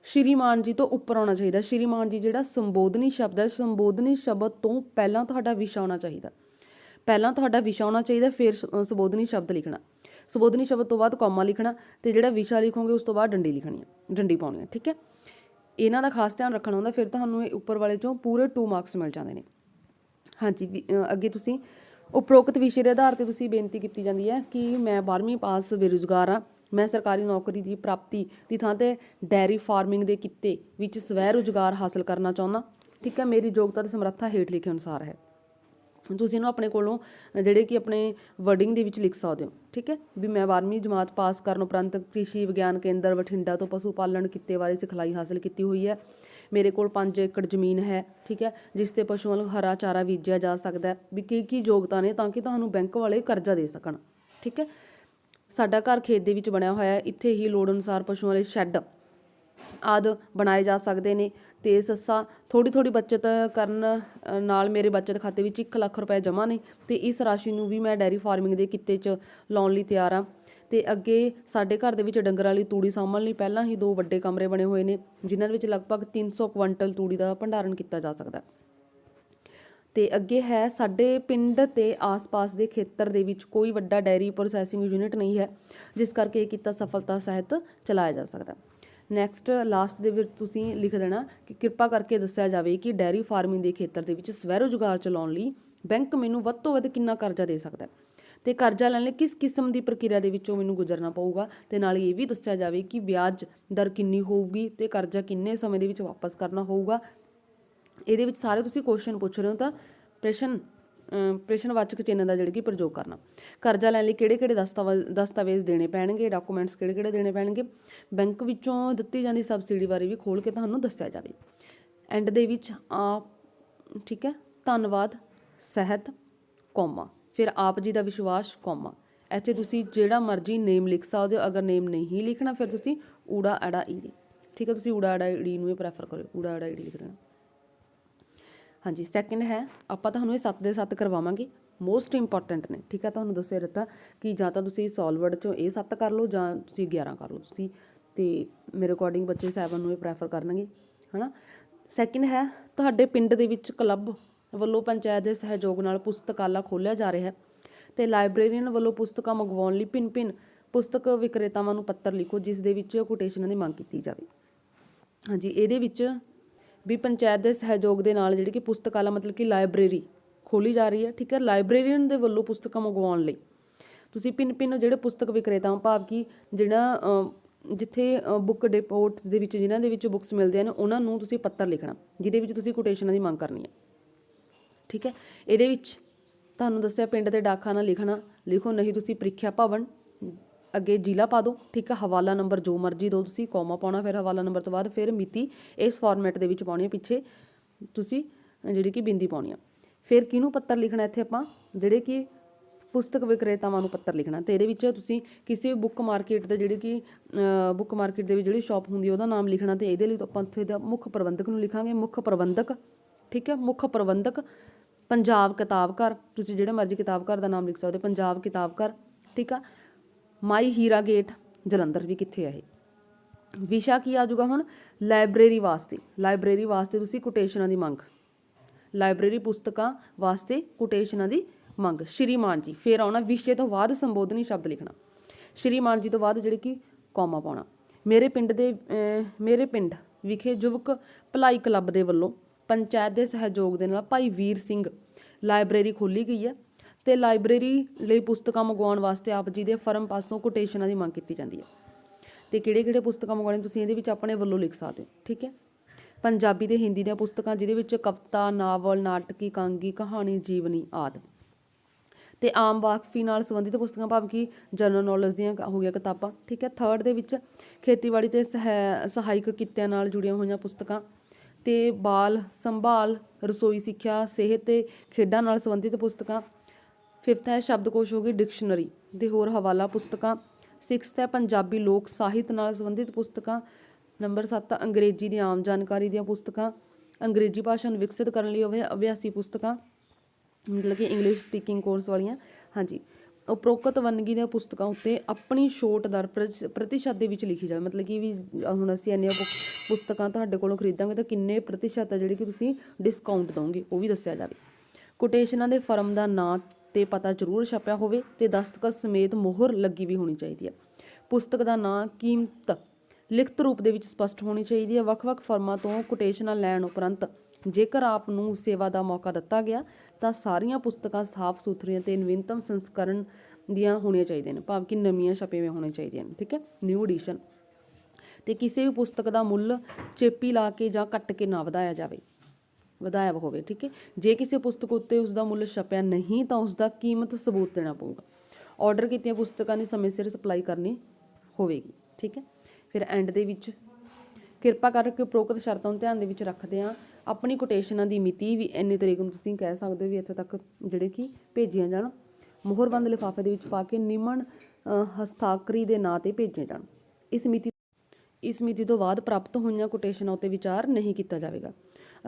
ਸ਼੍ਰੀਮਾਨ ਜੀ ਤੋਂ ਉੱਪਰ ਆਉਣਾ ਚਾਹੀਦਾ। ਸ਼੍ਰੀਮਾਨ ਜੀ ਜਿਹੜਾ ਸੰਬੋਧਨੀ ਸ਼ਬਦ ਹੈ ਸੰਬੋਧਨੀ ਸ਼ਬਦ ਤੋਂ ਪਹਿਲਾਂ ਤੁਹਾਡਾ ਵਿਸ਼ਾ ਆਉਣਾ ਚਾਹੀਦਾ। ਪਹਿਲਾਂ ਤੁਹਾਡਾ ਵਿਸ਼ਾ ਆਉਣਾ ਚਾਹੀਦਾ ਫਿਰ ਸ- ਸੰਬੋਧਨੀ ਸ਼ਬਦ ਲਿਖਣਾ। ਸੰਬੋਧਨੀ ਸ਼ਬਦ ਤੋਂ ਬਾਅਦ ਕੌਮਾ ਲਿਖਣਾ ਤੇ ਜਿਹੜਾ ਵਿਸ਼ਾ ਲਿਖੋਗੇ ਉਸ ਤੋਂ ਬਾਅਦ ਡੰਡੀ ਲਿਖਣੀ ਹੈ ਡੰਡੀ ਪਾਉਣੀ ਹੈ ਠੀਕ ਹੈ? ਇਹਨਾਂ ਦਾ ਖਾਸ ਧਿਆਨ ਰੱਖਣਾ ਹੁੰਦਾ ਫਿਰ ਤੁਹਾਨੂੰ ਇਹ ਉੱਪਰ ਵਾਲੇ ਚੋਂ ਪੂਰੇ 2 ਮਾਰਕਸ ਮਿਲ ਜਾਂਦੇ ਨੇ। ਹਾਂਜੀ ਵੀ, ਅੱਗੇ ਤੁਸੀਂ ਉਪਰੋਕਤ ਵਿਸ਼ੇ ਦੇ ਆਧਾਰ ਤੇ ਤੁਸੀਂ ਬੇਨਤੀ ਕੀਤੀ ਜਾਂਦੀ ਹੈ ਕਿ ਮੈਂ 12ਵੀਂ ਪਾਸ ਬੇਰੁਜ਼ਗਾਰ ਹਾਂ। ਮੈਂ ਸਰਕਾਰੀ ਨੌਕਰੀ ਦੀ ਪ੍ਰਾਪਤੀ ਦੀ ਥਾਂ ਤੇ ਡੈਰੀ ਫਾਰਮਿੰਗ ਦੇ ਕਿੱਤੇ ਵਿੱਚ ਸਵੈ ਰੁਜ਼ਗਾਰ ਹਾਸਲ ਕਰਨਾ ਚਾਹੁੰਦਾ ਠੀਕ ਹੈ, ਮੇਰੀ ਯੋਗਤਾ ਤੇ ਸਮਰੱਥਾ ਹੇਠ ਲਿਖੇ ਅਨੁਸਾਰ ਹੈ। ਤੁਸੀਂ ਇਹਨੂੰ ਆਪਣੇ ਕੋਲੋਂ ਜਿਹੜੇ ਕਿ ਆਪਣੇ ਵਰਡਿੰਗ ਦੇ ਵਿੱਚ ਲਿਖ ਸਕਦੇ ਹੋ। ਠੀਕ ਹੈ, ਵੀ ਮੈਂ 12ਵੀਂ ਜਮਾਤ ਪਾਸ ਕਰਨ ਉਪਰੰਤ ਕ੍ਰਿਸ਼ੀ ਵਿਗਿਆਨ ਕੇਂਦਰ ਬਠਿੰਡਾ ਤੋਂ ਪਸ਼ੂ ਪਾਲਣ ਕਿੱਤੇ ਬਾਰੇ ਸਿਖਲਾਈ ਹਾਸਲ ਕੀਤੀ ਹੋਈ ਹੈ। ਮੇਰੇ ਕੋਲ 5 ਏਕੜ ਜ਼ਮੀਨ ਹੈ, ਠੀਕ ਹੈ, ਜਿਸ ਤੇ ਪਸ਼ੂਆਂ ਨੂੰ ਹਰਾ ਚਾਰਾ ਬੀਜਿਆ ਜਾ ਸਕਦਾ ਹੈ, ਵੀ ਕੀ ਕੀ ਯੋਗਤਾ ਨੇ ਤਾਂ ਕਿ ਤੁਹਾਨੂੰ ਬੈਂਕ ਵਾਲੇ ਕਰਜ਼ਾ ਦੇ ਸਕਣ, ਠੀਕ ਹੈ। ਸਾਡਾ ਘਰ ਖੇਤ ਦੇ ਵਿੱਚ ਬਣਿਆ ਹੋਇਆ ਹੈ, ਇੱਥੇ ਹੀ ਲੋੜ ਅਨੁਸਾਰ ਪਸ਼ੂਆਂ ਲਈ ਸ਼ੈੱਡ ਆਦ ਬਣਾਏ ਜਾ ਸਕਦੇ ਨੇ ਤੇ ਸੱਸਾ ਥੋੜੀ ਥੋੜੀ ਬਚਤ ਕਰਨ ਨਾਲ ਮੇਰੇ ਬਚਤ ਖਾਤੇ ਵਿੱਚ 1 ਲੱਖ ਰੁਪਏ ਜਮ੍ਹਾਂ ਨੇ ਤੇ ਇਸ ਰਾਸ਼ੀ ਨੂੰ ਵੀ ਮੈਂ ਡੈਰੀ ਫਾਰਮਿੰਗ ਦੇ ਕਿੱਤੇ 'ਚ ਲਾਉਣ ਲਈ ਤਿਆਰ ਹਾਂ। ਤੇ ਅੱਗੇ ਸਾਡੇ ਘਰ ਦੇ ਵਿੱਚ ਡੰਗਰਾਂ ਵਾਲੀ ਤੂੜੀ ਸਾਂਭਣ ਲਈ ਪਹਿਲਾਂ ਹੀ ਦੋ ਵੱਡੇ ਕਮਰੇ ਬਣੇ ਹੋਏ ਨੇ, ਜਿਨ੍ਹਾਂ ਦੇ ਵਿੱਚ ਲਗਭਗ 300 ਕੁਇੰਟਲ ਤੂੜੀ ਦਾ ਭੰਡਾਰਨ ਕੀਤਾ ਜਾ ਸਕਦਾ ਹੈ। ਤੇ ਅੱਗੇ ਹੈ, ਸਾਡੇ ਪਿੰਡ ਤੇ ਆਸ-ਪਾਸ ਦੇ ਖੇਤਰ ਦੇ ਵਿੱਚ ਕੋਈ ਵੱਡਾ ਡੈਰੀ ਪ੍ਰੋਸੈਸਿੰਗ ਯੂਨਿਟ ਨਹੀਂ ਹੈ, ਜਿਸ ਕਰਕੇ ਇਹ ਕੀਤਾ ਸਫਲਤਾ ਸਹਿਤ ਚਲਾਇਆ ਜਾ ਸਕਦਾ ਨੈਕਸਟ ਲਾਸਟ ਦੇ ਵਿੱਚ ਤੁਸੀਂ ਲਿਖ ਦੇਣਾ ਕਿ ਕਿਰਪਾ ਕਰਕੇ ਦੱਸਿਆ ਜਾਵੇ ਕਿ ਡੈਰੀ ਫਾਰਮਿੰਗ ਦੇ ਖੇਤਰ ਦੇ ਵਿੱਚ ਸਵੈ ਰੁਜ਼ਗਾਰ ਚਲਾਉਣ ਲਈ ਬੈਂਕ ਮੈਨੂੰ ਵੱਧ ਤੋਂ ਵੱਧ ਕਿੰਨਾ ਕਰਜ਼ਾ ਦੇ ਸਕਦਾ ਹੈ। ਤੇ ਕਰਜ਼ਾ ਲੈਣ ਲਈ ਕਿਸ ਕਿਸਮ ਦੀ ਪ੍ਰਕਿਰਿਆ ਦੇ ਵਿੱਚੋਂ ਮੈਨੂੰ ਗੁਜ਼ਰਨਾ ਪਊਗਾ? ਤੇ ਨਾਲ ਇਹ ਵੀ ਦੱਸਿਆ ਜਾਵੇ ਕਿ ਵਿਆਜ ਦਰ ਕਿੰਨੀ ਹੋਊਗੀ ਤੇ ਕਰਜ਼ਾ ਕਿੰਨੇ ਸਮੇਂ ਦੇ ਵਿੱਚ ਵਾਪਸ ਕਰਨਾ ਹੋਊਗਾ? ਇਹਦੇ ਵਿੱਚ ਸਾਰੇ ਤੁਸੀਂ ਕੁਐਸਚਨ ਪੁੱਛ ਰਹੇ ਹੋ ਤਾਂ ਪ੍ਰਸ਼ਨ ਪ੍ਰਸ਼ਨਵਾਚਕ ਚਿੰਨ੍ਹ ਦਾ ਜਿਹੜਾ ਕਿ ਪ੍ਰਯੋਗ ਕਰਨਾ। ਕਰਜ਼ਾ ਲੈਣ ਲਈ ਕਿਹੜੇ ਕਿਹੜੇ ਦਸਤਾਵੇਜ਼ ਦਸਤਾਵੇਜ਼ ਦੇਣੇ ਪੈਣਗੇ? ਡਾਕੂਮੈਂਟਸ ਕਿਹੜੇ ਕਿਹੜੇ ਦੇਣੇ ਪੈਣਗੇ? ਬੈਂਕ ਵਿੱਚੋਂ ਦਿੱਤੀ ਜਾਂਦੀ ਸਬਸਿਡੀ ਬਾਰੇ ਵੀ ਖੋਲ ਕੇ ਤੁਹਾਨੂੰ ਦੱਸਿਆ ਜਾਵੇ। ਐਂਡ ਦੇ ਵਿੱਚ ਆਪ, ਠੀਕ ਹੈ? ਧੰਨਵਾਦ, ਸਹਿਤ ਕੌਮਾ ਫਿਰ ਆਪ ਜੀ ਦਾ ਵਿਸ਼ਵਾਸ ਕੌਮਾ। ਇੱਥੇ ਤੁਸੀਂ ਜਿਹੜਾ ਮਰਜ਼ੀ ਨੇਮ ਲਿਖ ਸਕਦੇ ਹੋ, ਅਗਰ ਨੇਮ ਨਹੀਂ ਲਿਖਣਾ ਫਿਰ ਤੁਸੀਂ ਊੜਾ ਅੜਾ ਈੜੀ ਠੀਕ ਹੈ, ਤੁਸੀਂ ਊੜਾ ਅੜਾ ਈੜੀ ਨੂੰ ਹੀ ਪ੍ਰੈਫਰ ਕਰੋ ਊੜਾ ਅੜਾ ਈੜੀ ਲਿਖ ਦੇਣਾ। ਹਾਂਜੀ ਸੈਕਿੰਡ ਹੈ, ਆਪਾਂ ਤੁਹਾਨੂੰ ਇਹ 7 ਦੇ 7 ਕਰਵਾਵਾਂਗੇ ਮੋਸਟ ਇੰਪੋਰਟੈਂਟ ਨੇ। ਠੀਕ ਹੈ, ਤੁਹਾਨੂੰ ਦੱਸਿਆ ਦਿੱਤਾ ਕਿ ਜਾਂ ਤਾਂ ਤੁਸੀਂ ਸੋਲਵਰਡ ਚੋਂ ਇਹ 7 ਕਰ ਲਓ ਜਾਂ ਤੁਸੀਂ 11 ਕਰ ਲਓ। ਤੁਸੀਂ ਤੇ ਮੇਰੇ ਅਕੋਰਡਿੰਗ ਬੱਚੇ 7 ਨੂੰ ਹੀ ਪ੍ਰੈਫਰ ਕਰਨਗੇ, ਹਨਾ? ਸੈਕਿੰਡ ਹੈ, ਤੁਹਾਡੇ ਪਿੰਡ ਦੇ ਵਿੱਚ ਕਲੱਬ ਵੱਲੋਂ ਪੰਚਾਇਤ ਦੇ ਸਹਿਯੋਗ ਨਾਲ ਪੁਸਤਕਾਲਾ ਖੋਲ੍ਹਿਆ ਜਾ ਰਿਹਾ ਹੈ ਤੇ ਲਾਇਬ੍ਰੇਰੀਅਨ ਵੱਲੋਂ ਪੁਸਤਕਾਂ ਮੰਗਵਾਉਣ ਲਈ ਭਿੰਨ-ਭਿੰਨ ਪੁਸਤਕ ਵਿਕਰੇਤਾਵਾਂ ਨੂੰ ਪੱਤਰ ਲਿਖੋ, ਜਿਸ ਦੇ ਵਿੱਚ ਕੋਟੇਸ਼ਨਾਂ ਦੀ ਮੰਗ ਕੀਤੀ ਜਾਵੇ। ਹਾਂਜੀ, ਇਹਦੇ ਵਿੱਚ ਵੀ ਪੰਚਾਇਤ ਦੇ ਸਹਿਯੋਗ ਦੇ ਨਾਲ ਜਿਹੜੀ ਕਿ ਪੁਸਤਕਾਲਾ ਮਤਲਬ ਕਿ ਲਾਇਬ੍ਰੇਰੀ ਖੋਲੀ ਜਾ ਰਹੀ ਹੈ, ਠੀਕ ਹੈ? ਲਾਇਬ੍ਰੇਰੀਅਨ ਦੇ ਵੱਲੋਂ ਪੁਸਤਕਾਂ ਮੰਗਵਾਉਣ ਲਈ। ਤੁਸੀਂ ਪਿੰਨ ਪਿੰਨ ਜਿਹੜੇ ਪੁਸਤਕ ਵਿਕਰੇਤਾ ਭਾਵ ਕਿ ਜਿਹੜਾ ਜਿੱਥੇ ਬੁੱਕ ਡਿਪੋਟਸ ਦੇ ਵਿੱਚ, ਜਿਨ੍ਹਾਂ ਦੇ ਵਿੱਚ ਬੁੱਕਸ ਮਿਲਦੇ ਹਨ, ਉਹਨਾਂ ਨੂੰ ਤੁਸੀਂ ਪੱਤਰ ਲਿਖਣਾ, ਜਿਹਦੇ ਵਿੱਚ ਤੁਸੀਂ ਕੋਟੇਸ਼ਨਾਂ ਦੀ ਮੰਗ ਕਰਨੀ ਹੈ। ਠੀਕ ਹੈ? ਇਹਦੇ ਵਿੱਚ ਤੁਹਾਨੂੰ ਦੱਸਿਆ ਪਿੰਡ ਤੇ ਡਾਕਖਾਨਾ ਲਿਖਣਾ, ਲਿਖੋ, ਨਹੀਂ ਤੁਸੀਂ ਪ੍ਰੀਖਿਆ ਭਵਨ, ਅੱਗੇ ਜ਼ਿਲ੍ਹਾ ਪਾ ਦਿਓ, ਠੀਕ ਹੈ? ਹਵਾਲਾ ਨੰਬਰ ਜੋ ਮਰਜ਼ੀ ਦਿਓ ਤੁਸੀਂ, ਕੋਮਾ ਪਾਉਣਾ, ਫਿਰ ਹਵਾਲਾ ਨੰਬਰ ਤੋਂ ਬਾਅਦ ਫਿਰ ਮਿਤੀ ਇਸ ਫਾਰਮੈਟ ਦੇ ਵਿੱਚ ਪਾਉਣੀ ਹੈ, ਪਿੱਛੇ ਤੁਸੀਂ ਜਿਹੜੀ ਕਿ ਬਿੰਦੀ ਪਾਉਣੀ ਆ। ਫਿਰ ਕਿਹਨੂੰ ਪੱਤਰ ਲਿਖਣਾ ਇੱਥੇ ਆਪਾਂ? ਜਿਹੜੇ ਕਿ ਪੁਸਤਕ ਵਿਕਰੇਤਾਵਾਂ ਨੂੰ ਪੱਤਰ ਲਿਖਣਾ। ਤੇ ਇਹਦੇ ਵਿੱਚ ਤੁਸੀਂ ਕਿਸੇ ਬੁੱਕ ਮਾਰਕੀਟ ਦੇ ਜਿਹੜੀ ਕਿ ਬੁੱਕ ਮਾਰਕੀਟ ਦੇ ਵਿੱਚ ਜਿਹੜੀ ਸ਼ਾਪ ਹੁੰਦੀ ਹੈ ਉਹਦਾ ਨਾਮ ਲਿਖਣਾ ਤੇ ਇਹਦੇ ਲਈ ਆਪਾਂ ਉੱਥੇ ਦਾ ਮੁੱਖ ਪ੍ਰਬੰਧਕ ਨੂੰ ਲਿਖਾਂਗੇ। ਮੁੱਖ ਪ੍ਰਬੰਧਕ, ਠੀਕ ਹੈ? ਮੁੱਖ ਪ੍ਰਬੰਧਕ ਪੰਜਾਬ ਕਿਤਾਬ ਘਰ। ਤੁਸੀਂ ਜਿਹੜਾ ਮਰਜ਼ੀ ਕਿਤਾਬ ਘਰ ਦਾ ਨਾਮ ਲਿਖ ਸਕਦੇ ਹੋ, ਪੰਜਾਬ ਕਿਤਾਬ ਘਰ, ਠੀਕ ਆ? ਮਾਈ ਹੀਰਾ ਗੇਟ, ਜਲੰਧਰ ਵੀ ਕਿੱਥੇ ਆ ਇਹ? ਵਿਸ਼ਾ ਕੀ ਆ ਜਾਊਗਾ ਹੁਣ? ਲਾਇਬ੍ਰੇਰੀ ਵਾਸਤੇ। ਲਾਇਬ੍ਰੇਰੀ ਵਾਸਤੇ ਤੁਸੀਂ ਕੋਟੇਸ਼ਨਾਂ ਦੀ ਮੰਗ। ਲਾਇਬ੍ਰੇਰੀ ਪੁਸਤਕਾਂ ਵਾਸਤੇ ਕੋਟੇਸ਼ਨਾਂ ਦੀ ਮੰਗ। ਸ਼੍ਰੀਮਾਨ ਜੀ, ਫਿਰ ਆਉਣਾ ਵਿਸ਼ੇ ਤੋਂ ਬਾਅਦ ਸੰਬੋਧਨੀ ਸ਼ਬਦ ਲਿਖਣਾ। ਸ਼੍ਰੀਮਾਨ ਜੀ ਤੋਂ ਬਾਅਦ ਜਿਹੜੀ ਕਿ ਕੌਮਾ ਪਾਉਣਾ। ਮੇਰੇ ਪਿੰਡ ਦੇ ਮੇਰੇ ਪਿੰਡ ਵਿਖੇ ਯੁਵਕ ਭਲਾਈ ਕਲੱਬ ਦੇ ਵੱਲੋਂ ਪੰਚਾਇਤ ਦੇ ਸਹਿਯੋਗ ਦੇ ਨਾਲ ਭਾਈ ਵੀਰ ਸਿੰਘ ਲਾਇਬ੍ਰੇਰੀ ਖੋਲੀ ਗਈ ਹੈ ਤੇ ਲਾਇਬ੍ਰੇਰੀ ਲਈ ਪੁਸਤਕਾਂ ਮੰਗਵਾਉਣ ਵਾਸਤੇ ਆਪ ਜੀ ਦੇ ਫਰਮ ਪਾਸੋਂ ਕੋਟੇਸ਼ਨਾਂ ਦੀ ਮੰਗ ਕੀਤੀ ਜਾਂਦੀ ਹੈ। ਤੇ ਕਿਹੜੇ ਕਿਹੜੇ ਪੁਸਤਕਾਂ ਮੰਗਵਾਉਣੀਆਂ ਤੁਸੀਂ ਇਹਦੇ ਵਿੱਚ ਆਪਣੇ ਵੱਲੋਂ ਲਿਖ ਸਕਦੇ ਹੋ, ਠੀਕ ਹੈ? ਪੰਜਾਬੀ ਤੇ ਹਿੰਦੀ ਦੀਆਂ ਪੁਸਤਕਾਂ ਜਿਹਦੇ ਵਿੱਚ ਕਵਿਤਾ, ਨਾਵਲ, ਨਾਟਕੀ, ਕਾਂਗੀ, ਕਹਾਣੀ, ਜੀਵਨੀ ਆਦਿ। ਤੇ ਆਮ ਵਾਕਫੀ ਨਾਲ ਸੰਬੰਧਿਤ ਪੁਸਤਕਾਂ ਭਾਵ ਕਿ ਜਨਰਲ ਨੌਲੇਜ ਦੀਆਂ ਹੋ ਗਿਆ ਕਿਤਾਬਾਂ, ਠੀਕ ਹੈ? ਥਰਡ ਦੇ ਵਿੱਚ ਖੇਤੀਬਾੜੀ ਤੇ ਸਹਾਇ- ਸਹਾਇਕ ਕਿੱਤਿਆਂ ਨਾਲ ਜੁੜੀਆਂ ਹੋਈਆਂ ਪੁਸਤਕਾਂ ਤੇ ਬਾਲ ਸੰਭਾਲ, ਰਸੋਈ ਸਿੱਖਿਆ, ਸਿਹਤ ਤੇ ਖੇਡਾਂ ਨਾਲ ਸੰਬੰਧਿਤ ਪੁਸਤਕਾਂ ਫਿਫਥ ਹੈ ਸ਼ਬਦਕੋਸ਼ ਹੋ ਗਈ ਡਿਕਸ਼ਨਰੀ ਤੇ ਹੋਰ ਹਵਾਲਾ ਪੁਸਤਕਾਂ ਸਿਕਸਥ ਹੈ ਪੰਜਾਬੀ ਲੋਕ ਸਾਹਿਤ ਨਾਲ ਸੰਬੰਧਿਤ ਪੁਸਤਕਾਂ ਨੰਬਰ 7 ਅੰਗਰੇਜ਼ੀ ਦੀ ਆਮ ਜਾਣਕਾਰੀ ਦੀਆਂ ਪੁਸਤਕਾਂ, ਅੰਗਰੇਜ਼ੀ ਭਾਸ਼ਾ ਨੂੰ ਵਿਕਸਿਤ ਕਰਨ ਲਈ ਉਹ ਅਭਿਆਸੀ ਪੁਸਤਕਾਂ, ਮਤਲਬ ਕਿ ਇੰਗਲਿਸ਼ ਸਪੀਕਿੰਗ ਕੋਰਸ ਵਾਲੀਆਂ, ਹਾਂਜੀ। ਉਪਰੋਕਤ ਵੰਨਗੀ ਦੀਆਂ ਪੁਸਤਕਾਂ ਉੱਤੇ ਆਪਣੀ ਛੋਟ ਦਰ ਪ੍ਰਤੀਸ਼ਤ ਦੇ ਵਿੱਚ ਲਿਖੀ ਜਾਵੇ। ਮਤਲਬ ਕਿ ਵੀ ਹੁਣ ਅਸੀਂ ਇੰਨੀਆਂ ਪੁ- ਪੁਸਤਕਾਂ ਤੁਹਾਡੇ ਕੋਲੋਂ ਖਰੀਦਾਂਗੇ ਤਾਂ ਕਿੰਨੇ ਪ੍ਰਤੀਸ਼ਤ ਹੈ ਜਿਹੜੀ ਕਿ ਤੁਸੀਂ ਡਿਸਕਾਊਂਟ ਦੋਗੇ ਉਹ ਵੀ ਦੱਸਿਆ ਜਾਵੇ। ਕੋਟੇਸ਼ਨਾਂ ਦੇ ਫਰਮ ਦਾ ਨਾਂ ਤੇ ਪਤਾ ਜ਼ਰੂਰ ਛਾਪਿਆ ਹੋਵੇ ਤੇ ਦਸਤਖਤ ਸਮੇਤ ਮੋਹਰ ਲੱਗੀ ਵੀ ਹੋਣੀ ਚਾਹੀਦੀ ਹੈ ਪੁਸਤਕ ਦਾ ਨਾਂ ਕੀਮਤ ਲਿਖਤ ਰੂਪ ਦੇ ਵਿੱਚ ਸਪਸ਼ਟ ਹੋਣੀ ਚਾਹੀਦੀ ਹੈ ਵੱਖ-ਵੱਖ ਫਰਮਾਂ ਤੋਂ ਕੋਟੇਸ਼ਨਾਂ ਲੈਣ ਉਪਰੰਤ ਜੇਕਰ ਆਪ ਨੂੰ ਸੇਵਾ ਦਾ ਮੌਕਾ ਦਿੱਤਾ ਗਿਆ ਤਾਂ ਸਾਰੀਆਂ ਪੁਸਤਕਾਂ ਸਾਫ਼ ਸੁਥਰੀਆਂ ਤੇ ਨਵੀਨਤਮ ਸੰਸਕਰਣ ਦੀਆਂ ਹੋਣੀਆਂ ਚਾਹੀਦੀਆਂ ਨੇ, ਭਾਵ ਕਿ ਨਵੀਆਂ ਛਪੇ ਹੋਏ ਚਾਹੀਦੀਆਂ ਨੇ, ਠੀਕ ਹੈ? ਨਿਊ ਐਡੀਸ਼ਨ ਤੇ ਕਿਸੇ ਵੀ ਪੁਸਤਕ ਦਾ ਮੁੱਲ ਚੇਪੀ ਲਾ ਕੇ ਜਾਂ ਕੱਟ ਕੇ ਨਾ ਵਧਾਇਆ ਜਾਵੇ, ਵਧਾਇਆ ਹੋਵੇ, ਠੀਕ ਹੈ? ਜੇ ਕਿਸੇ ਪੁਸਤਕ ਉੱਤੇ ਉਸ ਦਾ ਮੁੱਲ ਛਪਿਆ ਨਹੀਂ ਤਾਂ ਉਸ ਦਾ ਕੀਮਤ ਸਬੂਤ ਦੇਣਾ ਪਊਗਾ। ਆਰਡਰ ਕੀਤੀਆਂ ਪੁਸਤਕਾਂ ਦੀ ਸਮੇਂ ਸਿਰ ਸਪਲਾਈ ਕਰਨੀ ਹੋਵੇਗੀ, ਠੀਕ ਹੈ? ਫਿਰ ਐਂਡ ਦੇ ਵਿੱਚ ਕਿਰਪਾ ਕਰਕੇ ਉਪਰੋਕਤ ਸ਼ਰਤਾਂ ਨੂੰ ਧਿਆਨ ਦੇ ਵਿੱਚ ਰੱਖਦੇ ਹਾਂ। ਆਪਣੀ ਕੋਟੇਸ਼ਨਾਂ ਦੀ ਮਿਤੀ ਵੀ ਇੰਨੇ ਤਰੀਕ ਨੂੰ ਤੁਸੀਂ ਕਹਿ ਸਕਦੇ ਹੋ ਵੀ ਇੱਥੇ ਤੱਕ ਜਿਹੜੇ ਕਿ ਭੇਜੀਆਂ ਜਾਣ। ਮੋਹਰਬੰਦ ਲਿਫਾਫੇ ਦੇ ਵਿੱਚ ਪਾ ਕੇ ਨਿਮਨ ਅ, ਹਸਤਾਖਰੀ ਦੇ ਨਾਂ ਤੇ ਭੇਜੇ ਜਾਣ। ਇਸ ਮਿਤੀ ਇਸ ਮਿਤੀ ਤੋਂ ਬਾਅਦ ਪ੍ਰਾਪਤ ਹੋਈਆਂ ਕੋਟੇਸ਼ਨਾਂ ਉੱਤੇ ਵਿਚਾਰ ਨਹੀਂ ਕੀਤਾ ਜਾਵੇਗਾ।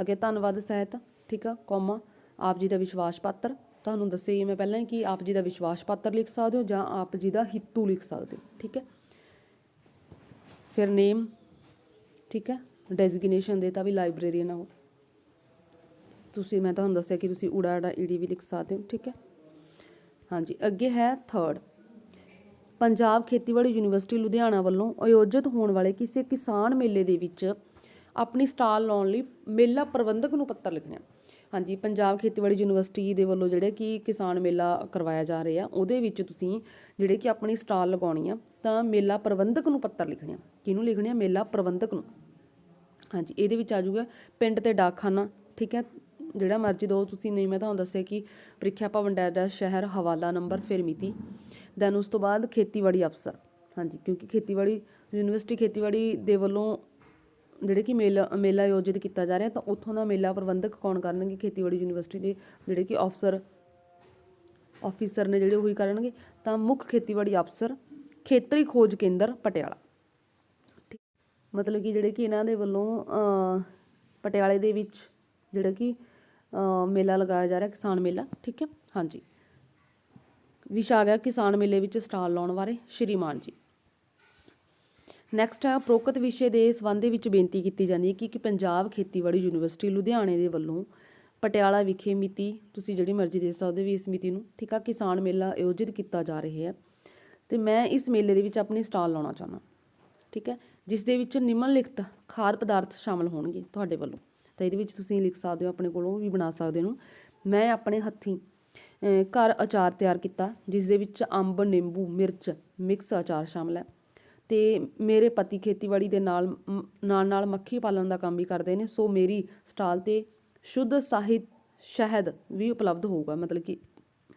ਅੱਗੇ ਧੰਨਵਾਦ ਸਹਿਤ ਠੀਕ ਆ ਕੌਮਾ ਆਪ ਜੀ ਦਾ ਵਿਸ਼ਵਾਸ ਪਾਤਰ। ਤੁਹਾਨੂੰ ਦੱਸਿਆ ਮੈਂ ਪਹਿਲਾਂ ਹੀ ਕਿ ਆਪ ਜੀ ਦਾ ਵਿਸ਼ਵਾਸ ਪਾਤਰ ਲਿਖ ਸਕਦੇ ਹੋ ਜਾਂ ਆਪ ਜੀ ਦਾ ਹਿੱਤੂ ਲਿਖ ਸਕਦੇ ਹੋ ਠੀਕ ਹੈ। ਫਿਰ ਨੇਮ ਠੀਕ ਹੈ? ਡੈਜ਼ਿਗਨੇਸ਼ਨ ਦੇਤਾ ਵੀ ਲਾਇਬ੍ਰੇਰੀਅਨ ਆ ਉਹ। ਤੁਸੀਂ, ਮੈਂ ਤੁਹਾਨੂੰ ਦੱਸਿਆ ਕਿ ਤੁਸੀਂ ਊੜਾ ੜਾ ਈੜੀ ਵੀ ਲਿਖ ਸਕਦੇ ਹੋ, ਠੀਕ ਹੈ? ਹਾਂਜੀ, ਅੱਗੇ ਹੈ ਥਰਡ ਪੰਜਾਬ ਖੇਤੀਬਾੜੀ ਯੂਨੀਵਰਸਿਟੀ ਲੁਧਿਆਣਾ ਵੱਲੋਂ ਆਯੋਜਿਤ ਹੋਣ ਵਾਲੇ ਕਿਸੇ ਕਿਸਾਨ ਮੇਲੇ ਦੇ ਵਿੱਚ ਆਪਣੀ ਸਟਾਲ ਲਾਉਣ ਲਈ ਮੇਲਾ ਪ੍ਰਬੰਧਕ ਨੂੰ ਪੱਤਰ ਲਿਖਣਾ ਹਾਂਜੀ, ਪੰਜਾਬ ਖੇਤੀਬਾੜੀ ਯੂਨੀਵਰਸਿਟੀ ਦੇ ਵੱਲੋਂ ਜਿਹੜੇ ਕਿ ਕਿਸਾਨ ਮੇਲਾ ਕਰਵਾਇਆ ਜਾ ਰਿਹਾ, ਉਹਦੇ ਵਿੱਚ ਤੁਸੀਂ ਜਿਹੜੇ ਕਿ ਆਪਣੀ ਸਟਾਲ ਲਗਾਉਣੀ ਆ, ਤਾਂ ਮੇਲਾ ਪ੍ਰਬੰਧਕ ਨੂੰ ਪੱਤਰ ਲਿਖਣੇ ਆ ਕਿਹਨੂੰ ਲਿਖਣੇ ਆ ਮੇਲਾ ਪ੍ਰਬੰਧਕ ਨੂੰ। ਹਾਂਜੀ, ਇਹਦੇ ਵਿੱਚ ਆ ਜਾਊਗਾ ਪਿੰਡ ਤੇ ਡਾਕਖਾਨਾ, ਠੀਕ ਹੈ? ਜਿਹੜਾ ਮਰਜ਼ੀ ਦੋ ਤੁਸੀਂ, ਨਹੀਂ, ਮੈਂ ਤੁਹਾਨੂੰ ਦੱਸਿਆ ਕਿ ਪ੍ਰੀਖਿਆ ਭਵਨ ਡੈਡਾ ਸ਼ਹਿਰ ਹਵਾਲਾ ਨੰਬਰ ਫਿਰ ਮਿਤੀ। ਦੈਨ ਉਸ ਤੋਂ ਬਾਅਦ ਖੇਤੀਬਾੜੀ ਅਫਸਰ, ਹਾਂਜੀ, ਕਿਉਂਕਿ ਖੇਤੀਬਾੜੀ, ਯੂਨੀਵਰਸਿਟੀ ਖੇਤੀਬਾੜੀ ਦੇ ਵੱਲੋਂ ਜਿਹੜੇ ਕਿ ਮੇਲਾ ਮੇਲਾ ਆਯੋਜਿਤ ਕੀਤਾ ਜਾ ਰਿਹਾ, ਤਾਂ ਉੱਥੋਂ ਦਾ ਮੇਲਾ ਪ੍ਰਬੰਧਕ ਕੌਣ ਕਰਨਗੇ? ਖੇਤੀਬਾੜੀ ਯੂਨੀਵਰਸਿਟੀ ਦੇ ਜਿਹੜੇ ਕਿ ਅਫਸਰ ਆਫੀਸਰ ਨੇ ਜਿਹੜੇ ਉਹੀ ਕਰਨਗੇ। ਤਾਂ ਮੁੱਖ ਖੇਤੀਬਾੜੀ ਅਫਸਰ ਖੇਤਰੀ ਖੋਜ ਕੇਂਦਰ ਪਟਿਆਲਾ। ਮਤਲਬ ਕਿ ਜਿਹੜੇ ਕਿ ਇਹਨਾਂ ਦੇ ਵੱਲੋਂ ਪਟਿਆਲੇ ਦੇ ਵਿੱਚ ਜਿਹੜਾ ਕਿ ਮੇਲਾ ਲਗਾਇਆ ਜਾ ਰਿਹਾ, ਕਿਸਾਨ ਮੇਲਾ, ਠੀਕ ਹੈ? ਹਾਂਜੀ। ਵਿਸ਼ਾ ਆ ਗਿਆ ਕਿਸਾਨ ਮੇਲੇ ਵਿੱਚ ਸਟਾਲ ਲਾਉਣ ਬਾਰੇ, ਸ਼੍ਰੀਮਾਨ ਜੀ। ਨੈਕਸਟ ਹੈ ਉਪਰੋਕਤ ਵਿਸ਼ੇ ਦੇ ਸੰਬੰਧ ਵਿੱਚ ਬੇਨਤੀ ਕੀਤੀ ਜਾਂਦੀ ਹੈ ਕਿ ਕਿ ਪੰਜਾਬ ਖੇਤੀਬਾੜੀ ਯੂਨੀਵਰਸਿਟੀ ਲੁਧਿਆਣੇ ਦੇ ਵੱਲੋਂ ਪਟਿਆਲਾ ਵਿਖੇ ਮਿਤੀ, ਤੁਸੀਂ ਜਿਹੜੀ ਮਰਜ਼ੀ ਦੇ ਸਕਦੇ ਹੋ ਵੀ ਇਸ ਮਿਤੀ ਨੂੰ, ਠੀਕ ਆ, ਕਿਸਾਨ ਮੇਲਾ ਆਯੋਜਿਤ ਕੀਤਾ ਜਾ ਰਿਹਾ ਹੈ। ਤੇ ਮੈਂ ਇਸ ਮੇਲੇ ਦੇ ਵਿੱਚ ਆਪਣੀ ਸਟਾਲ ਲਾਉਣਾ ਚਾਹੁੰਦਾ, ਠੀਕ ਹੈ? ਜਿਸ ਦੇ ਵਿੱਚ ਨਿਮਨ ਲਿਖਤ ਖਾਦ ਪਦਾਰਥ ਸ਼ਾਮਲ ਹੋਣਗੇ ਤੁਹਾਡੇ ਵੱਲੋਂ। ਤਾਂ ਇਹਦੇ ਵਿੱਚ ਤੁਸੀਂ ਲਿਖ ਸਕਦੇ ਹੋ, ਆਪਣੇ ਕੋਲੋਂ ਵੀ ਬਣਾ ਸਕਦੇ ਹੋ ਮੈਂ ਆਪਣੇ ਹੱਥੀਂ ਘਰ ਅਚਾਰ ਤਿਆਰ ਕੀਤਾ ਜਿਸ ਦੇ ਵਿੱਚ ਅੰਬ, ਨਿੰਬੂ, ਮਿਰਚ, ਮਿਕਸ ਅਚਾਰ ਸ਼ਾਮਲ ਹੈ। ਤੇ ਮੇਰੇ ਪਤੀ ਖੇਤੀਬਾੜੀ ਦੇ ਨਾਲ ਨਾਲ ਨਾਲ ਮੱਖੀ ਪਾਲਣ ਦਾ ਕੰਮ ਵੀ ਕਰਦੇ ਨੇ, ਸੋ ਮੇਰੀ ਸਟਾਲ ਤੇ ਸ਼ੁੱਧ ਸਾਹਿਤ ਸ਼ਹਿਦ ਵੀ ਉਪਲਬਧ ਹੋਊਗਾ, ਮਤਲਬ ਕਿ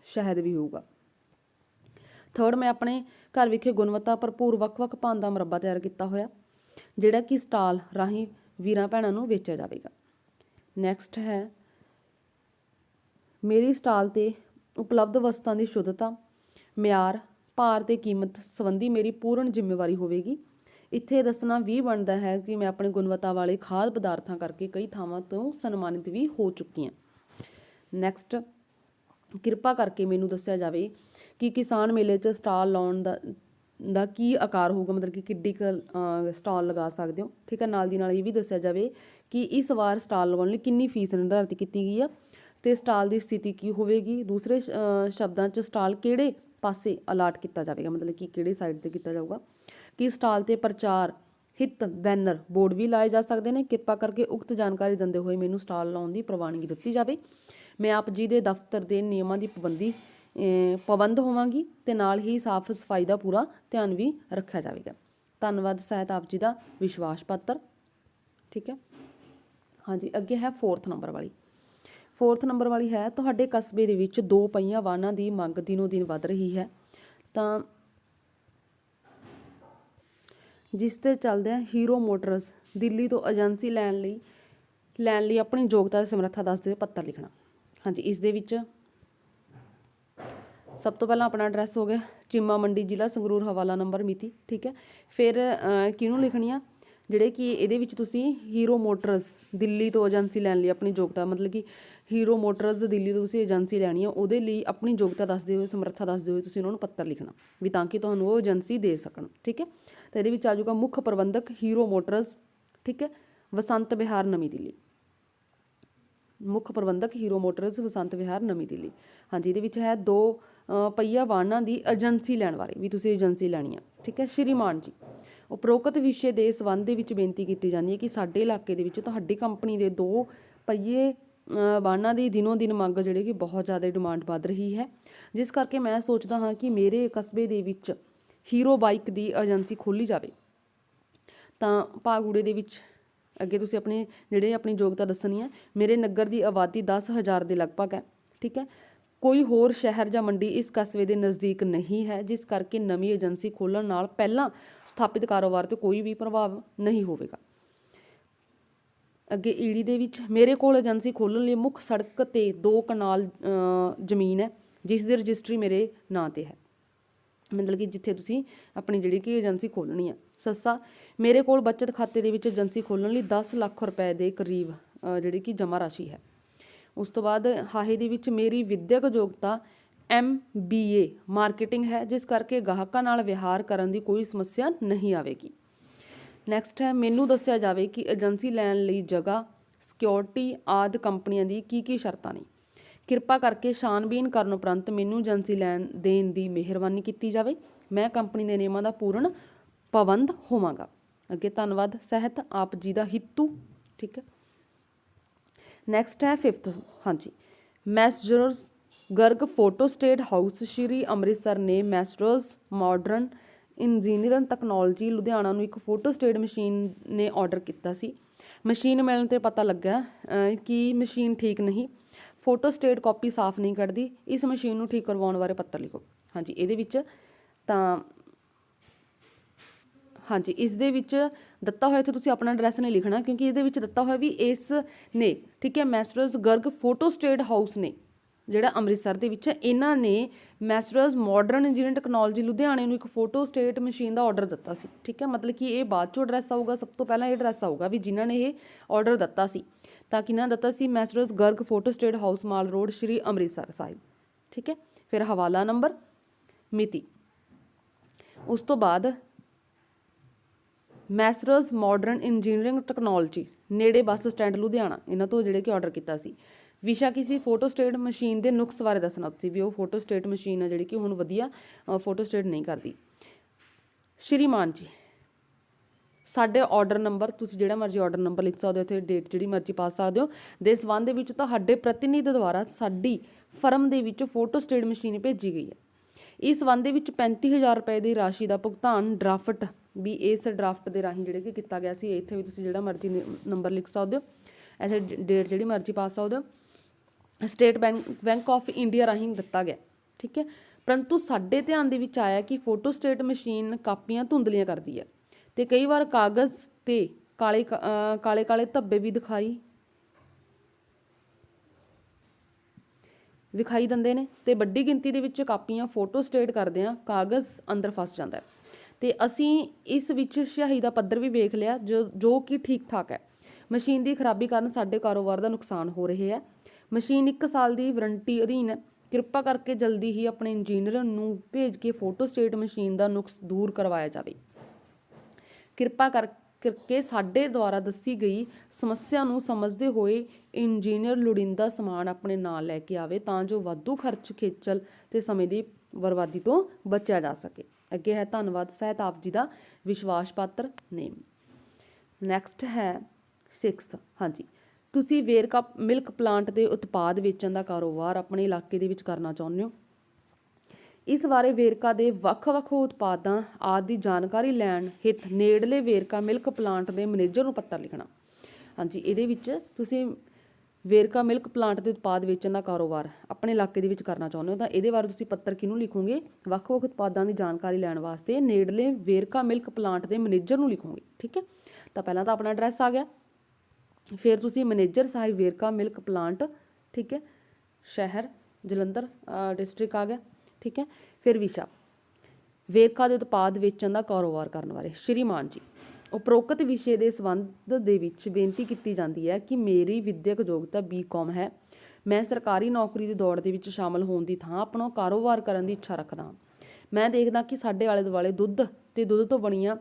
ਸ਼ਹਿਦ ਵੀ ਹੋਊਗਾ। ਥਰਡ ਮੈਂ ਆਪਣੇ ਘਰ ਵਿਖੇ ਗੁਣਵੱਤਾ ਭਰਪੂਰ ਵੱਖ-ਵੱਖ ਭਾਂਤ ਦਾ ਮੁਰੱਬਾ ਤਿਆਰ ਕੀਤਾ ਹੋਇਆ, ਜਿਹੜਾ ਕਿ ਸਟਾਲ ਰਾਹੀਂ ਵੀਰਾਂ ਭੈਣਾਂ ਨੂੰ ਵੇਚਿਆ ਜਾਵੇਗਾ। ਨੈਕਸਟ ਹੈ, ਮੇਰੀ ਸਟਾਲ ਤੇ ਉਪਲਬਧ ਵਸਤਾਂ ਦੀ ਸ਼ੁੱਧਤਾ, ਮਿਆਰ, ਭਾਰ ਤੇ ਕੀਮਤ ਸੰਬੰਧੀ ਮੇਰੀ ਪੂਰਨ ਜ਼ਿੰਮੇਵਾਰੀ ਹੋਵੇਗੀ। ਇੱਥੇ ਦੱਸਣਾ ਵੀ ਬਣਦਾ ਹੈ ਕਿ ਮੈਂ ਆਪਣੇ ਗੁਣਵੱਤਾ ਵਾਲੇ ਖਾਦ ਪਦਾਰਥਾਂ ਕਰਕੇ ਕਈ ਥਾਵਾਂ ਤੋਂ ਸਨਮਾਨਿਤ ਵੀ ਹੋ ਚੁੱਕੀ ਹਾਂ। ਨੈਕਸਟ ਕਿਰਪਾ ਕਰਕੇ ਮੈਨੂੰ ਦੱਸਿਆ ਜਾਵੇ ਕਿ ਕਿਸਾਨ ਮੇਲੇ 'ਚ ਸਟਾਲ ਲਾਉਣ ਦਾ ਦਾ ਕੀ ਆਕਾਰ ਹੋਊਗਾ? ਮਤਲਬ ਕਿ ਕਿੱਡੀ ਕੁ ਸਟਾਲ ਲਗਾ ਸਕਦੇ ਹੋ? ਠੀਕ ਹੈ, ਨਾਲ ਦੀ ਨਾਲ ਇਹ ਵੀ ਦੱਸਿਆ ਜਾਵੇ ਕਿ ਇਸ ਵਾਰ ਸਟਾਲ ਲਗਾਉਣ ਲਈ ਕਿੰਨੀ ਫੀਸ ਨਿਰਧਾਰਿਤ ਕੀਤੀ ਗਈ ਆ ਤੇ ਸਟਾਲ ਦੀ ਸਥਿਤੀ ਕੀ ਹੋਵੇਗੀ? ਦੂਸਰੇ ਸ਼ਬਦਾਂ 'ਚ ਸਟਾਲ ਕਿਹੜੇ ਪਾਸੇ ਅਲਾਟ ਕੀਤਾ ਜਾਵੇਗਾ? ਮਤਲਬ ਕਿ ਕਿਹੜੇ ਸਾਈਡ ਤੇ ਕੀਤਾ ਜਾਊਗਾ? ਕਿ ਸਟਾਲ ਤੇ ਪ੍ਰਚਾਰ, ਹਿੱਤ, ਬੈਨਰ, ਬੋਰਡ ਵੀ ਲਾਏ ਜਾ ਸਕਦੇ ਨੇ? ਕਿਰਪਾ ਕਰਕੇ ਉਕਤ ਜਾਣਕਾਰੀ ਦਿੰਦੇ ਹੋਏ ਮੈਨੂੰ ਸਟਾਲ ਲਾਉਣ ਦੀ ਪ੍ਰਵਾਨਗੀ ਦਿੱਤੀ ਜਾਵੇ। ਮੈਂ ਆਪ ਜੀ ਦੇ ਦਫ਼ਤਰ ਦੇ ਨਿਯਮਾਂ ਦੀ ਪਾਬੰਦੀ ਪਾਬੰਦ ਹੋਵਾਂਗੀ ਤੇ ਨਾਲ ਹੀ ਸਾਫ਼ ਸਫ਼ਾਈ ਦਾ ਪੂਰਾ ਧਿਆਨ ਵੀ ਰੱਖਿਆ ਜਾਵੇਗਾ। ਧੰਨਵਾਦ ਸਹਿਤ ਆਪ ਜੀ ਦਾ, ਵਿਸ਼ਵਾਸ ਪਾਤਰ। ਠੀਕ ਹੈ? ਹਾਂਜੀ, ਅੱਗੇ ਹੈ 4th ਨੰਬਰ ਵਾਲੀ। 4th ਨੰਬਰ ਵਾਲੀ ਹੈ, ਤੁਹਾਡੇ ਕਸਬੇ ਦੇ ਵਿੱਚ ਦੋ ਪਹੀਆ ਵਾਹਨਾਂ ਦੀ ਮੰਗ ਦਿਨੋ ਦਿਨ ਵੱਧ ਰਹੀ ਹੈ। ਤਾਂ ਜਿਸ ਤੇ ਚੱਲਦਿਆਂ ਹੀਰੋ ਮੋਟਰਸ ਦਿੱਲੀ ਤੋਂ ਏਜੰਸੀ ਲੈਣ ਲਈ ਲੈਣ ਲਈ ਆਪਣੀ ਯੋਗਤਾ ਤੇ ਸਮਰੱਥਾ ਦੱਸਦੇ ਹੋਏ ਪੱਤਰ ਲਿਖਣਾ। ਹਾਂਜੀ, ਇਸ ਦੇ ਵਿੱਚ ਸਭ ਤੋਂ ਪਹਿਲਾਂ ਆਪਣਾ ਐਡਰੈਸ ਹੋ ਗਿਆ ਚੀਮਾ ਮੰਡੀ ਜ਼ਿਲ੍ਹਾ ਸੰਗਰੂਰ ਹਵਾਲਾ ਨੰਬਰ ਮਿਤੀ, ਠੀਕ ਹੈ। ਫਿਰ ਕਿਹਨੂੰ ਲਿਖਣੀ ਆ? ਜਿਹੜੇ ਕਿ ਇਹਦੇ ਵਿੱਚ ਤੁਸੀਂ ਹੀਰੋ ਮੋਟਰਸ ਦਿੱਲੀ ਤੋਂ ਏਜੰਸੀ ਲੈਣ ਲਈ ਆਪਣੀ ਯੋਗਤਾ, ਮਤਲਬ ਕਿ ਹੀਰੋ ਮੋਟਰਸ ਦਿੱਲੀ ਤੋਂ ਤੁਸੀਂ ਏਜੰਸੀ ਲੈਣੀ ਆ, ਉਹਦੇ ਲਈ ਆਪਣੀ ਯੋਗਤਾ ਦੱਸਦੇ ਹੋਏ, ਸਮਰੱਥਾ ਦੱਸਦੇ ਹੋਏ ਤੁਸੀਂ ਉਹਨਾਂ ਨੂੰ ਪੱਤਰ ਲਿਖਣਾ, ਵੀ ਤਾਂ ਕਿ ਤੁਹਾਨੂੰ ਉਹ ਏਜੰਸੀ ਦੇ ਸਕਣ, ਠੀਕ ਹੈ। ਤਾਂ ਇਹਦੇ ਵਿੱਚ ਆ ਜਾਊਗਾ ਮੁੱਖ ਪ੍ਰਬੰਧਕ ਹੀਰੋ ਮੋਟਰਸ ਠੀਕ ਹੈ, ਵਸੰਤ ਵਿਹਾਰ ਨਵੀਂ ਦਿੱਲੀ। ਮੁੱਖ ਪ੍ਰਬੰਧਕ ਹੀਰੋ ਮੋਟਰਸ ਵਸੰਤ ਵਿਹਾਰ ਨਵੀਂ ਦਿੱਲੀ। ਹਾਂਜੀ, ਇਹਦੇ ਵਿੱਚ ਹੈ ਦੋ ਅ, ਪਹੀਆ ਵਾਹਨਾਂ ਦੀ ਏਜੰਸੀ ਲੈਣ ਬਾਰੇ ਵੀ ਤੁਸੀਂ ਏਜੰਸੀ ਲੈਣੀ ਆ। ਠੀਕ ਹੈ ਸ਼੍ਰੀਮਾਨ ਜੀ। ਉਪਰੋਕਤ ਵਿਸ਼ੇ ਦੇ ਸੰਬੰਧ ਦੇ ਵਿੱਚ ਬੇਨਤੀ ਕੀਤੀ ਜਾਂਦੀ ਹੈ ਕਿ ਸਾਡੇ ਇਲਾਕੇ ਦੇ ਵਿੱਚ ਤੁਹਾਡੀ ਕੰਪਨੀ ਦੇ ਦੋ ਪਹੀਏ ਵਾਹਨਾਂ ਦੀ ਦਿਨੋਂ ਦਿਨ ਮੰਗ ਜਿਹੜੇ ਕਿ ਬਹੁਤ ਜ਼ਿਆਦਾ ਡਿਮਾਂਡ ਵੱਧ ਰਹੀ ਹੈ। ਜਿਸ ਕਰਕੇ ਮੈਂ ਸੋਚਦਾ ਹਾਂ ਕਿ ਮੇਰੇ ਕਸਬੇ ਦੇ ਵਿੱਚ ਹੀਰੋ ਬਾਈਕ ਦੀ ਏਜੰਸੀ ਖੋਲੀ ਜਾਵੇ। ਤਾਂ ਭਾਗੂੜੇ ਦੇ ਵਿੱਚ ਅੱਗੇ ਤੁਸੀਂ ਆਪਣੇ ਜਿਹੜੇ ਆਪਣੀ ਯੋਗਤਾ ਦੱਸਣੀ ਹੈ ਮੇਰੇ ਨਗਰ ਦੀ ਆਬਾਦੀ 10000 ਦੇ ਲਗਭਗ ਹੈ। ਠੀਕ ਹੈ ਕੋਈ ਹੋਰ ਸ਼ਹਿਰ ਜਾਂ ਮੰਡੀ ਇਸ ਕਸਬੇ ਦੇ ਨਜ਼ਦੀਕ ਨਹੀਂ ਹੈ, ਜਿਸ ਕਰਕੇ ਨਵੀਂ ਏਜੰਸੀ ਖੋਲ੍ਹਣ ਨਾਲ ਪਹਿਲਾਂ ਸਥਾਪਿਤ ਕਾਰੋਬਾਰ ਤੇ ਕੋਈ ਵੀ ਪ੍ਰਭਾਵ ਨਹੀਂ ਹੋਵੇਗਾ। ਅੱਗੇ ਈੜੀ ਦੇ ਵਿੱਚ, ਮੇਰੇ ਕੋਲ ਏਜੰਸੀ ਖੋਲ੍ਹਣ ਲਈ ਮੁੱਖ ਸੜਕ ਤੇ ਦੋ ਕਨਾਲ ਜ਼ਮੀਨ ਹੈ, ਜਿਸ ਦੀ ਰਜਿਸਟਰੀ ਮੇਰੇ ਨਾਂ ਤੇ ਹੈ। ਮਤਲਬ ਕਿ ਜਿੱਥੇ ਤੁਸੀਂ ਆਪਣੀ ਜਿਹੜੀ ਕਿ ਏਜੰਸੀ ਖੋਲਣੀ ਆ। ਸੱਸਾ, ਮੇਰੇ ਕੋਲ ਬਚਤ ਖਾਤੇ ਦੇ ਵਿੱਚ ਏਜੰਸੀ ਖੋਲਣ ਲਈ 10 ਲੱਖ ਰੁਪਏ ਦੇ ਕਰੀਬ ਜਿਹੜੀ ਕਿ ਜਮ੍ਹਾਂ ਰਾਸ਼ੀ ਹੈ। ਉਸ ਤੋਂ ਬਾਅਦ ਹਾਹੇ ਦੇ ਵਿੱਚ ਮੇਰੀ ਵਿਦਿਅਕ ਯੋਗਤਾ ਐਮ ਬੀ ਏ ਮਾਰਕੀਟਿੰਗ ਹੈ, ਜਿਸ ਕਰਕੇ ਗਾਹਕਾਂ ਨਾਲ ਵਿਹਾਰ ਕਰਨ ਦੀ ਕੋਈ ਸਮੱਸਿਆ ਨਹੀਂ ਆਵੇਗੀ। ਨੈਕਸਟ ਹੈ, ਮੈਨੂੰ ਦੱਸਿਆ ਜਾਵੇ ਕਿ ਏਜੰਸੀ ਲੈਣ ਲਈ ਜਗ੍ਹਾ ਸਿਕਿਉਰਿਟੀ ਆਦਿ ਕੰਪਨੀਆਂ ਦੀ ਕੀ ਕੀ ਸ਼ਰਤਾਂ ਨੇ। ਕਿਰਪਾ ਕਰਕੇ ਛਾਨਬੀਨ ਕਰਨ ਉਪਰੰਤ ਮੈਨੂੰ ਏਜੰਸੀ ਲੈਣ ਦੇਣ ਦੀ ਮਿਹਰਬਾਨੀ ਕੀਤੀ ਜਾਵੇ। ਮੈਂ ਕੰਪਨੀ ਦੇ ਨਿਯਮਾਂ ਦਾ ਪੂਰਨ ਪਾਬੰਦ ਹੋਵਾਂਗਾ। ਅੱਗੇ ਧੰਨਵਾਦ, ਸਹਿਤ ਆਪ ਜੀ ਦਾ ਹਿੱਤੂ। ਠੀਕ ਹੈ। ਨੈਕਸਟ ਹੈ 5th ਹਾਂਜੀ। Messrs Garg photo state house Shri Amritsar ਨੇ messrs modern engineering technology Ludhiana ਨੂੰ ਇੱਕ ਫੋਟੋ ਸਟੇਟ ਮਸ਼ੀਨ ਨੇ ਆਰਡਰ ਕੀਤਾ ਸੀ। ਮਸ਼ੀਨ ਮਿਲਣ ਤੇ ਪਤਾ ਲੱਗਾ ਕਿ ਮਸ਼ੀਨ ਠੀਕ ਨਹੀਂ। ਫੋਟੋ ਸਟੇਟ ਕਾਪੀ ਸਾਫ਼ ਨਹੀਂ ਕੱਢਦੀ। ਇਸ ਮਸ਼ੀਨ ਨੂੰ ਠੀਕ ਕਰਵਾਉਣ ਬਾਰੇ ਪੱਤਰ ਲਿਖੋ। ਹਾਂਜੀ, ਇਹਦੇ ਵਿੱਚ ਤਾਂ ਹਾਂਜੀ ਇਸ ਦੇ ਵਿੱਚ ਦਿੱਤਾ ਹੋਇਆ ਇੱਥੇ ਤੁਸੀਂ ਆਪਣਾ ਐਡਰੈਸ ਨਹੀਂ ਲਿਖਣਾ ਕਿਉਂਕਿ ਇਹਦੇ ਵਿੱਚ ਦਿੱਤਾ ਹੋਇਆ ਵੀ ਇਸ ਨੇ ਠੀਕ ਹੈ messrs Garg photo state house ਨੇ ਜਿਹੜਾ ਅੰਮ੍ਰਿਤਸਰ ਦੇ ਵਿੱਚ ਹੈ, ਇਹਨਾਂ ਨੇ ਮੈਸਟਰਸ ਮਾਡਰਨ ਇੰਜੀਨੀਅਰਿੰਗ ਟੈਕਨੋਲੋਜੀ ਲੁਧਿਆਣੇ ਨੂੰ ਇੱਕ ਫੋਟੋ ਸਟੇਟ ਮਸ਼ੀਨ ਦਾ ਆਰਡਰ ਦਿੱਤਾ ਸੀ ਠੀਕ ਹੈ ਮਤਲਬ ਕਿ ਇਹ ਬਾਅਦ ਚੋਂ ਐਡਰੈਸ ਆਊਗਾ ਸਭ ਤੋਂ ਪਹਿਲਾਂ ਇਹ ਐਡਰੈਸ ਆਊਗਾ ਵੀ ਜਿਨ੍ਹਾਂ ਨੇ ਇਹ ਆਰਡਰ ਦਿੱਤਾ ਸੀ ਤਾਂ ਕਿਹਨਾਂ ਦਿੱਤਾ ਸੀ messrs Garg photo state house mall road Shri Amritsar Sahib ਠੀਕ ਹੈ ਫਿਰ ਹਵਾਲਾ ਨੰਬਰ ਮਿਤੀ ਉਸ ਤੋਂ ਬਾਅਦ ਮੈਸਰਸ ਮਾਡਰਨ ਇੰਜੀਨੀਅਰਿੰਗ ਟੈਕਨੋਲੋਜੀ, ਨੇੜੇ ਬੱਸ ਸਟੈਂਡ ਲੁਧਿਆਣਾ, ਇਹਨਾਂ ਤੋਂ ਜਿਹੜੇ ਕਿ ਆਰਡਰ ਕੀਤਾ ਸੀ। ਵਿਸ਼ਾ ਕੀ ਸੀ? ਫੋਟੋ ਸਟੇਟ ਮਸ਼ੀਨ ਦੇ ਨੁਕਸ ਬਾਰੇ ਦੱਸਣਾ ਤੁਸੀਂ ਵੀ, ਉਹ ਫੋਟੋ ਸਟੇਟ ਮਸ਼ੀਨ ਆ ਜਿਹੜੀ ਕਿ ਹੁਣ ਵਧੀਆ ਫੋਟੋ ਸਟੇਟ ਨਹੀਂ ਕਰਦੀ। ਸ਼੍ਰੀਮਾਨ ਜੀ, ਸਾਡੇ ਆਰਡਰ ਨੰਬਰ ਤੁਸੀਂ ਜਿਹੜਾ ਮਰਜ਼ੀ ਆਰਡਰ ਨੰਬਰ ਲਿਖ ਸਕਦੇ ਹੋ ਇੱਥੇ ਡੇਟ ਜਿਹੜੀ ਮਰਜ਼ੀ ਪਾ ਸਕਦੇ ਹੋ। ਦੇ ਸੰਬੰਧ ਦੇ ਵਿੱਚ ਤੁਹਾਡੇ ਪ੍ਰਤੀਨਿਧ ਦੁਆਰਾ ਸਾਡੀ ਫਰਮ ਦੇ ਵਿੱਚ ਫੋਟੋ ਸਟੇਟ ਮਸ਼ੀਨ ਭੇਜੀ ਗਈ ਹੈ। ਇਸ ਸੰਬੰਧ ਦੇ ਵਿੱਚ 35000 ਰੁਪਏ ਦੀ ਰਾਸ਼ੀ ਦਾ ਭੁਗਤਾਨ ਡਰਾਫਟ, ਵੀ ਇਸ ਡਰਾਫਟ ਦੇ ਰਾਹੀਂ ਜਿਹੜੇ ਕਿ ਕੀਤਾ ਗਿਆ ਸੀ ਇੱਥੇ ਵੀ ਤੁਸੀਂ ਜਿਹੜਾ ਮਰਜ਼ੀ ਨੰਬਰ ਲਿਖ ਸਕਦੇ ਹੋ ਐਸੇ ਡੇਟ ਜਿਹੜੀ ਮਰਜ਼ੀ ਪਾ ਸਕਦੇ ਹੋ, state bank bank of India ਰਾਹੀਂ ਦਿੱਤਾ ਗਿਆ, ਠੀਕ ਹੈ? ਪਰੰਤੂ ਸਾਡੇ ਧਿਆਨ ਦੇ ਵਿੱਚ ਆਇਆ ਕਿ ਫੋਟੋ ਸਟੇਟ ਮਸ਼ੀਨ ਕਾਪੀਆਂ ਧੁੰਦਲੀਆਂ ਕਰਦੀ ਹੈ, ਤੇ ਕਈ ਵਾਰ ਕਾਗਜ਼ ਤੇ ਕਾਲੇ ਕ- ਕਾਲੇ ਕਾਲੇ ਧੱਬੇ ਵੀ ਦਿਖਾਈ ਵਿਖਾਈ ਦਿੰਦੇ ਨੇ ਤੇ ਵੱਡੀ ਗਿਣਤੀ ਦੇ ਵਿੱਚ ਕਾਪੀਆਂ ਫੋਟੋ ਸਟੇਟ ਕਰਦੇ ਆ, ਕਾਗਜ਼ ਅੰਦਰ ਫਸ ਜਾਂਦਾ ਹੈ। ਤੇ ਅਸੀਂ ਇਸ ਵਿੱਚ ਸਿਆਹੀ ਦਾ ਪੱਧਰ ਵੀ ਵੇਖ ਲਿਆ, ਜੋ ਜੋ ਕਿ ਠੀਕ ਠਾਕ ਹੈ। ਮਸ਼ੀਨ ਦੀ ਖਰਾਬੀ ਕਾਰਨ ਸਾਡੇ ਕਾਰੋਬਾਰ ਦਾ ਨੁਕਸਾਨ ਹੋ ਰਿਹਾ ਹੈ। ਮਸ਼ੀਨ 1 ਸਾਲ ਦੀ ਵਾਰੰਟੀ ਅਧੀਨ ਹੈ। ਕਿਰਪਾ ਕਰਕੇ ਜਲਦੀ ਹੀ ਆਪਣੇ ਇੰਜੀਨੀਅਰ ਨੂੰ ਭੇਜ ਕੇ ਫੋਟੋ ਸਟੇਟ ਮਸ਼ੀਨ ਦਾ ਨੁਕਸ ਦੂਰ ਕਰਵਾਇਆ ਜਾਵੇ। ਕਿਰਪਾ ਕਰ ਕਰਕੇ ਸਾਡੇ ਦੁਆਰਾ ਦੱਸੀ ਗਈ ਸਮੱਸਿਆ ਨੂੰ ਸਮਝਦੇ ਹੋਏ ਇੰਜੀਨੀਅਰ ਲੋੜੀਂਦਾ ਸਮਾਨ ਆਪਣੇ ਨਾਲ ਲੈ ਕੇ ਆਵੇ ਤਾਂ ਜੋ ਵਾਧੂ ਖਰਚ, ਖੇਚਲ ਤੇ ਸਮੇਂ ਦੀ ਬਰਬਾਦੀ ਤੋਂ ਬਚਿਆ ਜਾ ਸਕੇ। ਅੱਗੇ ਹੈ ਧੰਨਵਾਦ ਸਹਿਤ ਆਪ ਜੀ ਦਾ ਵਿਸ਼ਵਾਸ ਪਾਤਰ ਨੇਮ। ਨੈਕਸਟ ਹੈ 6th ਹਾਂਜੀ। ਤੁਸੀਂ ਵੇਰਕਾ ਮਿਲਕ ਪਲਾਂਟ ਦੇ ਉਤਪਾਦ ਵੇਚਣ ਦਾ ਕਾਰੋਬਾਰ ਆਪਣੇ ਇਲਾਕੇ ਦੇ ਵਿੱਚ ਕਰਨਾ ਚਾਹੁੰਦੇ ਹੋ? ਇਸ ਬਾਰੇ ਵੇਰਕਾ ਦੇ ਵੱਖ-ਵੱਖ ਉਤਪਾਦਾਂ ਆਦਿ ਦੀ ਜਾਣਕਾਰੀ ਲੈਣ ਹਿੱਤ ਨੇੜਲੇ ਵੇਰਕਾ ਮਿਲਕ ਪਲਾਂਟ ਦੇ ਮੈਨੇਜਰ ਨੂੰ ਪੱਤਰ ਲਿਖਣਾ। ਹਾਂਜੀ, ਇਹਦੇ ਵਿੱਚ ਤੁਸੀਂ ਵੇਰਕਾ ਮਿਲਕ ਪਲਾਂਟ ਦੇ ਉਤਪਾਦ ਵੇਚਣ ਦਾ ਕਾਰੋਬਾਰ ਆਪਣੇ ਇਲਾਕੇ ਦੇ ਵਿੱਚ ਕਰਨਾ ਚਾਹੁੰਦੇ ਹੋ ਤਾਂ ਇਹਦੇ ਬਾਰੇ ਤੁਸੀਂ ਪੱਤਰ ਕਿਹਨੂੰ ਲਿਖੋਗੇ? ਵੱਖ-ਵੱਖ ਉਤਪਾਦਾਂ ਦੀ ਜਾਣਕਾਰੀ ਲੈਣ ਵਾਸਤੇ ਨੇੜਲੇ ਵੇਰਕਾ ਮਿਲਕ ਪਲਾਂਟ ਦੇ ਮੈਨੇਜਰ ਨੂੰ ਲਿਖੋਗੇ, ਠੀਕ ਹੈ? ਤਾਂ ਪਹਿਲਾਂ ਤਾਂ ਆਪਣਾ ਐਡਰੈਸ ਆ ਗਿਆ। ਫਿਰ ਤੁਸੀਂ manager Sahib Verka milk plant, ਠੀਕ ਹੈ? ਸ਼ਹਿਰ, ਜਲੰਧਰ ਡਿਸਟ੍ਰਿਕਟ ਆ ਗਿਆ। ਠੀਕ ਹੈ? ਫਿਰ ਵਿਸ਼ਾ। ਵੇਰਕਾ ਦੇ ਉਤਪਾਦ ਵੇਚਣ ਦਾ ਕਾਰੋਬਾਰ ਕਰਨ ਬਾਰੇ। ਸ਼੍ਰੀਮਾਨ ਜੀ ਉਪਰੋਕਤ ਵਿਸ਼ੇ ਦੇ ਸੰਬੰਧ ਦੇ ਵਿੱਚ ਬੇਨਤੀ ਕੀਤੀ ਜਾਂਦੀ ਹੈ ਕਿ ਮੇਰੀ ਵਿਦਿਅਕ ਯੋਗਤਾ ਬੀਕਾਮ ਹੈ। ਮੈਂ ਸਰਕਾਰੀ ਨੌਕਰੀ ਦੀ ਦੌੜ ਦੇ ਵਿੱਚ ਸ਼ਾਮਲ ਹੋਣ ਦੀ ਥਾਂ ਆਪਣਾ ਕਾਰੋਬਾਰ ਕਰਨ ਦੀ ਇੱਛਾ ਰੱਖਦਾ ਹਾਂ। ਮੈਂ ਦੇਖਦਾ ਕਿ ਸਾਡੇ ਆਲੇ ਦੁਆਲੇ ਦੁੱਧ ਤੇ ਦੁੱਧ ਤੋਂ ਬਣੀਆਂ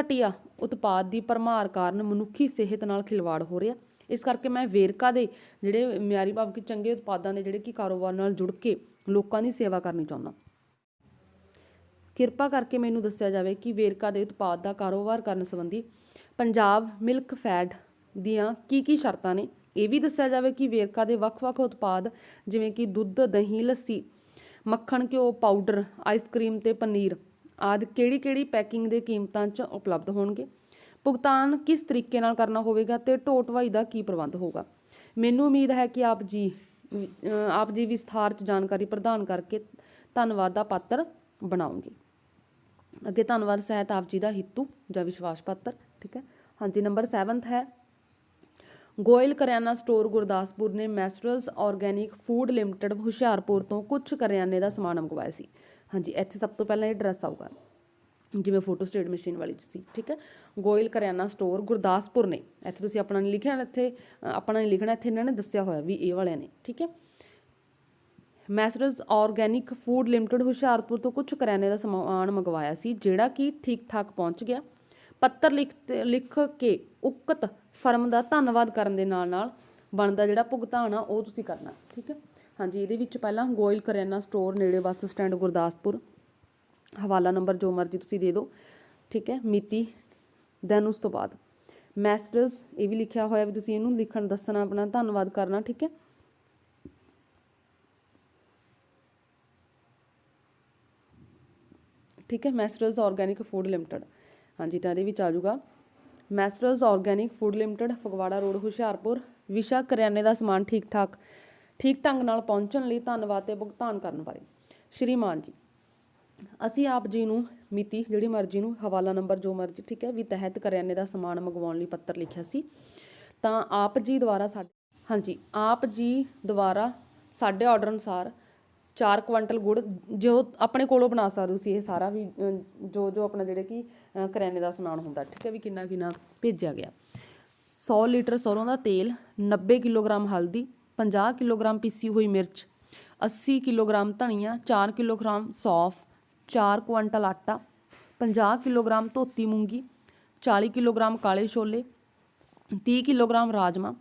ਘਟੀਆ ਉਤਪਾਦ ਦੀ ਭਰਮਾਰ ਕਾਰਨ ਮਨੁੱਖੀ ਸਿਹਤ ਨਾਲ ਖਿਲਵਾੜ ਹੋ ਰਿਹਾ। ਇਸ ਕਰਕੇ ਮੈਂ ਵੇਰਕਾ ਦੇ ਜਿਹੜੇ ਮਿਆਰੀ ਭਾਵ ਕਿ ਚੰਗੇ ਉਤਪਾਦਾਂ ਦੇ ਜਿਹੜੇ ਕਿ ਕਾਰੋਬਾਰ ਨਾਲ ਜੁੜ ਕੇ ਲੋਕਾਂ ਦੀ ਸੇਵਾ ਕਰਨੀ ਚਾਹੁੰਦਾ। ਕਿਰਪਾ ਕਰਕੇ ਮੈਨੂੰ ਦੱਸਿਆ ਜਾਵੇ ਕਿ ਵੇਰਕਾ ਦੇ ਉਤਪਾਦ ਦਾ ਕਾਰੋਬਾਰ ਕਰਨ ਸੰਬੰਧੀ ਪੰਜਾਬ ਮਿਲਕ ਫੈਡ ਦੀਆਂ ਕੀ ਕੀ ਸ਼ਰਤਾਂ ਨੇ? ਇਹ ਵੀ ਦੱਸਿਆ ਜਾਵੇ ਕਿ ਵੇਰਕਾ ਦੇ ਵੱਖ-ਵੱਖ ਉਤਪਾਦ ਜਿਵੇਂ ਕਿ ਦੁੱਧ, ਦਹੀਂ, ਲੱਸੀ, ਮੱਖਣ, ਘਿਓ, ਪਾਊਡਰ ਆਈਸਕ੍ਰੀਮ ਤੇ ਪਨੀਰ ਆਦਿ ਕਿਹੜੀ-ਕਿਹੜੀ ਪੈਕਿੰਗ ਦੇ ਕੀਮਤਾਂ 'ਚ ਉਪਲਬਧ ਹੋਣਗੇ? ਭੁਗਤਾਨ ਕਿਸ ਤਰੀਕੇ ਨਾਲ ਕਰਨਾ ਹੋਵੇਗਾ ਤੇ ਢੋਹ ਢੁਆਈ ਦਾ ਕੀ ਪ੍ਰਬੰਧ ਹੋਊਗਾ? ਮੈਨੂੰ ਉਮੀਦ ਹੈ ਕਿ ਆਪ ਜੀ ਆਪ ਜੀ ਵਿਸਥਾਰ 'ਚ ਜਾਣਕਾਰੀ ਪ੍ਰਦਾਨ ਕਰਕੇ ਧੰਨਵਾਦ ਦਾ ਪਾਤਰ ਬਣਾਉਂਗੇ। ਅੱਗੇ ਧੰਨਵਾਦ ਸਹਿਤ ਆਪ ਜੀ ਦਾ ਹਿੱਤੂ ਜਾਂ ਵਿਸ਼ਵਾਸ ਪਾਤਰ, ਠੀਕ ਹੈ? ਹਾਂਜੀ, ਨੰਬਰ 7th ਹੈ। ਗੋਇਲ ਕਰਿਆਨਾ ਸਟੋਰ ਗੁਰਦਾਸਪੁਰ ਨੇ messrs organic food limited Hoshiarpur ਤੋਂ ਕੁਝ ਕਰਿਆਨੇ ਦਾ ਸਮਾਨ ਮੰਗਵਾਇਆ ਸੀ। ਹਾਂਜੀ, ਇੱਥੇ ਸਭ ਤੋਂ ਪਹਿਲਾਂ ਇਹ ਐਡਰੈਸ ਆਊਗਾ। ਜਿਵੇਂ ਫੋਟੋ ਸਟੇਟ ਮਸ਼ੀਨ ਵਾਲੀ 'ਚ ਸੀ, ਠੀਕ ਹੈ? ਗੋਇਲ ਕਰਿਆਨਾ ਸਟੋਰ ਗੁਰਦਾਸਪੁਰ ਨੇ, ਇੱਥੇ ਤੁਸੀਂ ਆਪਣਾ ਨਹੀਂ ਲਿਖਿਆ, ਇੱਥੇ ਆਪਣਾ ਨਹੀਂ ਲਿਖਣਾ, ਇੱਥੇ ਇਹਨਾਂ ਨੇ ਦੱਸਿਆ ਹੋਇਆ ਵੀ ਇਹ ਵਾਲਿਆਂ ਨੇ, ਠੀਕ ਹੈ? Messrs organic food limited Hoshiarpur ਤੋਂ ਕੁਝ ਕਰਿਆਨੇ ਦਾ ਸਮਾਨ ਮੰਗਵਾਇਆ ਸੀ, ਜਿਹੜਾ ਕਿ ਠੀਕ ਠਾਕ ਪਹੁੰਚ ਗਿਆ। ਪੱਤਰ ਲਿਖ ਲਿਖ ਕੇ ਉਕਤ ਫਰਮ ਦਾ ਧੰਨਵਾਦ ਕਰਨ ਦੇ ਨਾਲ ਨਾਲ ਬਣਦਾ ਜਿਹੜਾ ਭੁਗਤਾਨ ਆ, ਉਹ ਤੁਸੀਂ ਕਰਨਾ, ਠੀਕ ਹੈ? ਹਾਂਜੀ, ਇਹਦੇ ਵਿੱਚ ਪਹਿਲਾਂ ਗੋਇਲ ਕਰਿਆਨਾ ਸਟੋਰ ਨੇੜੇ ਬੱਸ ਸਟੈਂਡ ਗੁਰਦਾਸਪੁਰ ਹਵਾਲਾ ਨੰਬਰ ਜੋ ਮਰਜ਼ੀ ਤੁਸੀਂ ਦੇ ਦਿਓ, ਠੀਕ ਹੈ, ਮਿਤੀ, ਦੈਨ ਉਸ ਤੋਂ ਬਾਅਦ। ਮੈਸਟਰਸ ਇਹ ਵੀ ਲਿਖਿਆ ਹੋਇਆ ਵੀ ਤੁਸੀਂ ਇਹਨੂੰ ਲਿਖਣ, ਦੱਸਣਾ, ਆਪਣਾ ਧੰਨਵਾਦ ਕਰਨਾ, ਠੀਕ ਹੈ। ਠੀਕ ਹੈ ਮੈਸਟਰਸ ਆਰਗੈਨਿਕ ਫੂਡ ਲਿਮਟਿਡ ਹਾਂਜੀ, ਤਾਂ ਇਹਦੇ ਵਿੱਚ ਆ ਜਾਊਗਾ। Messrs organic food limited Phagwara road, Hoshiarpur, ਵਿਸ਼ਾ ਕਰਿਆਨੇ ਦਾ ਸਮਾਨ ਠੀਕ ਠਾਕ ਠੀਕ ਢੰਗ ਨਾਲ ਪਹੁੰਚਣ ਲਈ ਧੰਨਵਾਦ ਤੇ ਭੁਗਤਾਨ ਕਰਨ ਬਾਰੇ। ਸ਼੍ਰੀਮਾਨ ਜੀ ਅਸੀਂ ਆਪ ਜੀ ਨੂੰ ਮਿਤੀ, ਜਿਹੜੀ ਮਰਜ਼ੀ ਨੂੰ ਹਵਾਲਾ ਨੰਬਰ ਜੋ ਮਰਜ਼ੀ, ਠੀਕ ਹੈ, ਵੀ ਤਹਿਤ ਕਰਿਆਨੇ ਦਾ ਸਮਾਨ ਮੰਗਵਾਉਣ ਲਈ ਪੱਤਰ ਲਿਖਿਆ ਸੀ। ਤਾਂ ਆਪ ਜੀ ਦੁਆਰਾ ਸਾਡੇ ਹਾਂਜੀ, ਆਪ ਜੀ ਦੁਆਰਾ ਸਾਡੇ ਆਰਡਰ ਅਨੁਸਾਰ 4 ਕੁਇੰਟਲ ਗੁੜ ਜੋ ਆਪਣੇ ਕੋਲੋਂ ਬਣਾ ਸਕਦੇ ਸੀ ਇਹ ਸਾਰਾ ਵੀ ਜੋ ਜੋ ਆਪਣਾ ਜਿਹੜੇ ਕਿ ਕਰਿਆਨੇ ਦਾ ਸਮਾਨ ਹੁੰਦਾ, ਠੀਕ ਹੈ, ਵੀ ਕਿੰਨਾ ਕਿੰਨਾ ਭੇਜਿਆ ਗਿਆ। 100 ਲੀਟਰ ਸਰੋਂ ਦਾ ਤੇਲ 90 ਕਿਲੋਗ੍ਰਾਮ ਹਲਦੀ 50 ਕਿਲੋਗ੍ਰਾਮ ਪੀਸੀ ਹੋਈ ਮਿਰਚ 80 ਕਿਲੋਗ੍ਰਾਮ ਧਨੀਆ 4 ਕਿਲੋਗ੍ਰਾਮ ਸੌਂਫ 4 ਕੁਇੰਟਲ ਆਟਾ 50 ਕਿਲੋਗ੍ਰਾਮ ਧੋਤੀ ਮੂੰਗੀ 40 ਕਿਲੋਗ੍ਰਾਮ ਕਾਲੇ ਛੋਲੇ 30 ਕਿਲੋਗ੍ਰਾਮ ਰਾਜਮਾ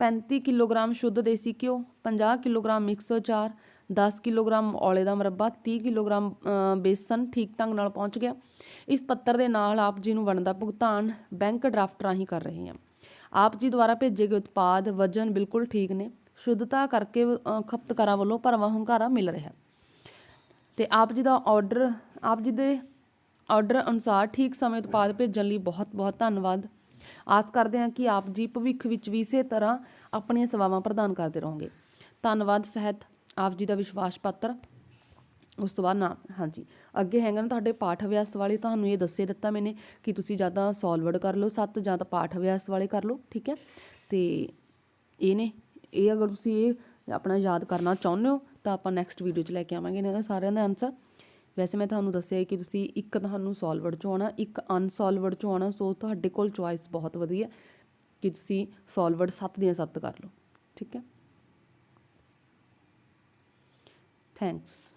35 ਕਿਲੋਗ੍ਰਾਮ ਸ਼ੁੱਧ ਦੇਸੀ ਘਿਓ 50 ਕਿਲੋਗ੍ਰਾਮ ਮਿਕਸ ਅਚਾਰ 10 ਕਿਲੋਗ੍ਰਾਮ ਔਲੇ ਦਾ ਮੁਰੱਬਾ 30 ਕਿਲੋਗ੍ਰਾਮ ਬੇਸਨ ਠੀਕ ਢੰਗ ਨਾਲ ਪਹੁੰਚ ਗਿਆ। ਇਸ ਪੱਤਰ ਦੇ ਨਾਲ ਆਪ ਜੀ ਨੂੰ ਬਣਦਾ ਭੁਗਤਾਨ ਬੈਂਕ ਡਰਾਫਟ ਰਾਹੀਂ ਕਰ ਰਹੇ ਹਾਂ। ਆਪ ਜੀ ਦੁਆਰਾ ਭੇਜੇ ਗਏ ਉਤਪਾਦ ਵਜਨ ਬਿਲਕੁਲ ਠੀਕ ਨੇ। ਸ਼ੁੱਧਤਾ ਕਰਕੇ ਖਪਤਕਾਰਾਂ ਵੱਲੋਂ ਭਰਵਾਂ ਹੁੰਗਾਰਾ ਮਿਲ ਰਿਹਾ ਅਤੇ ਆਪ ਜੀ ਦਾ ਔਡਰ ਆਪ ਜੀ ਦੇ ਔਡਰ ਅਨੁਸਾਰ ਠੀਕ ਸਮੇਂ ਉਤਪਾਦ ਭੇਜਣ ਲਈ ਬਹੁਤ ਬਹੁਤ ਧੰਨਵਾਦ। ਆਸ ਕਰਦੇ ਹਾਂ ਕਿ ਆਪ ਜੀ ਭਵਿੱਖ ਵਿੱਚ ਵੀ ਇਸੇ ਤਰ੍ਹਾਂ ਆਪਣੀਆਂ ਸੇਵਾਵਾਂ ਪ੍ਰਦਾਨ ਕਰਦੇ ਰਹੋਗੇ। ਧੰਨਵਾਦ, ਸਹਿਤ, ਆਪ ਜੀ ਦਾ ਵਿਸ਼ਵਾਸ ਪਾਤਰ। ਉਸ ਤੋਂ ਬਾਅਦ ਨਾ ਹਾਂਜੀ। ਅੱਗੇ ਹੈਗਾ ਨਾ ਤੁਹਾਡੇ ਪਾਠ ਅਭਿਆਸ ਵਾਲੇ, ਤੁਹਾਨੂੰ ਇਹ ਦੱਸੇ ਦਿੱਤਾ ਮੈਨੇ ਕਿ ਤੁਸੀਂ ਜਾਂ ਤਾਂ ਸੋਲਵਡ ਕਰ ਲਓ ਸੱਤ ਜਾਂ ਤਾਂ ਪਾਠ ਅਭਿਆਸ ਵਾਲੇ ਕਰ ਲਓ, ਠੀਕ ਹੈ? ਤੇ ਇਹ ਨੇ, ਇਹ ਅਗਰ ਤੁਸੀਂ ਇਹ ਆਪਣਾ ਯਾਦ ਕਰਨਾ ਚਾਹੁੰਦੇ ਹੋ ਤਾਂ ਆਪਾਂ ਨੈਕਸਟ ਵੀਡੀਓ 'ਚ ਲੈ ਕੇ ਆਵਾਂਗੇ ਇਹਨਾਂ ਦਾ ਸਾਰਿਆਂ ਦਾ ਆਨਸਰ ਵੈਸੇ ਮੈਂ ਤੁਹਾਨੂੰ ਦੱਸਿਆ ਕਿ ਤੁਸੀਂ ਇੱਕ ਤੁਹਾਨੂੰ ਸੋਲਵਡ 'ਚੋਂ ਆਉਣਾ, ਇੱਕ ਅਨਸੋਲਵਡ 'ਚੋਂ ਆਉਣਾ ਸੋ ਤੁਹਾਡੇ ਕੋਲ ਚੁਆਇਸ ਬਹੁਤ ਵਧੀਆ ਕਿ ਤੁਸੀਂ ਸੋਲਵਡ ਸੱਤ ਦੀਆਂ ਸੱਤ ਕਰ ਲਓ। ਠੀਕ ਹੈ? ਥੈਂਕਸ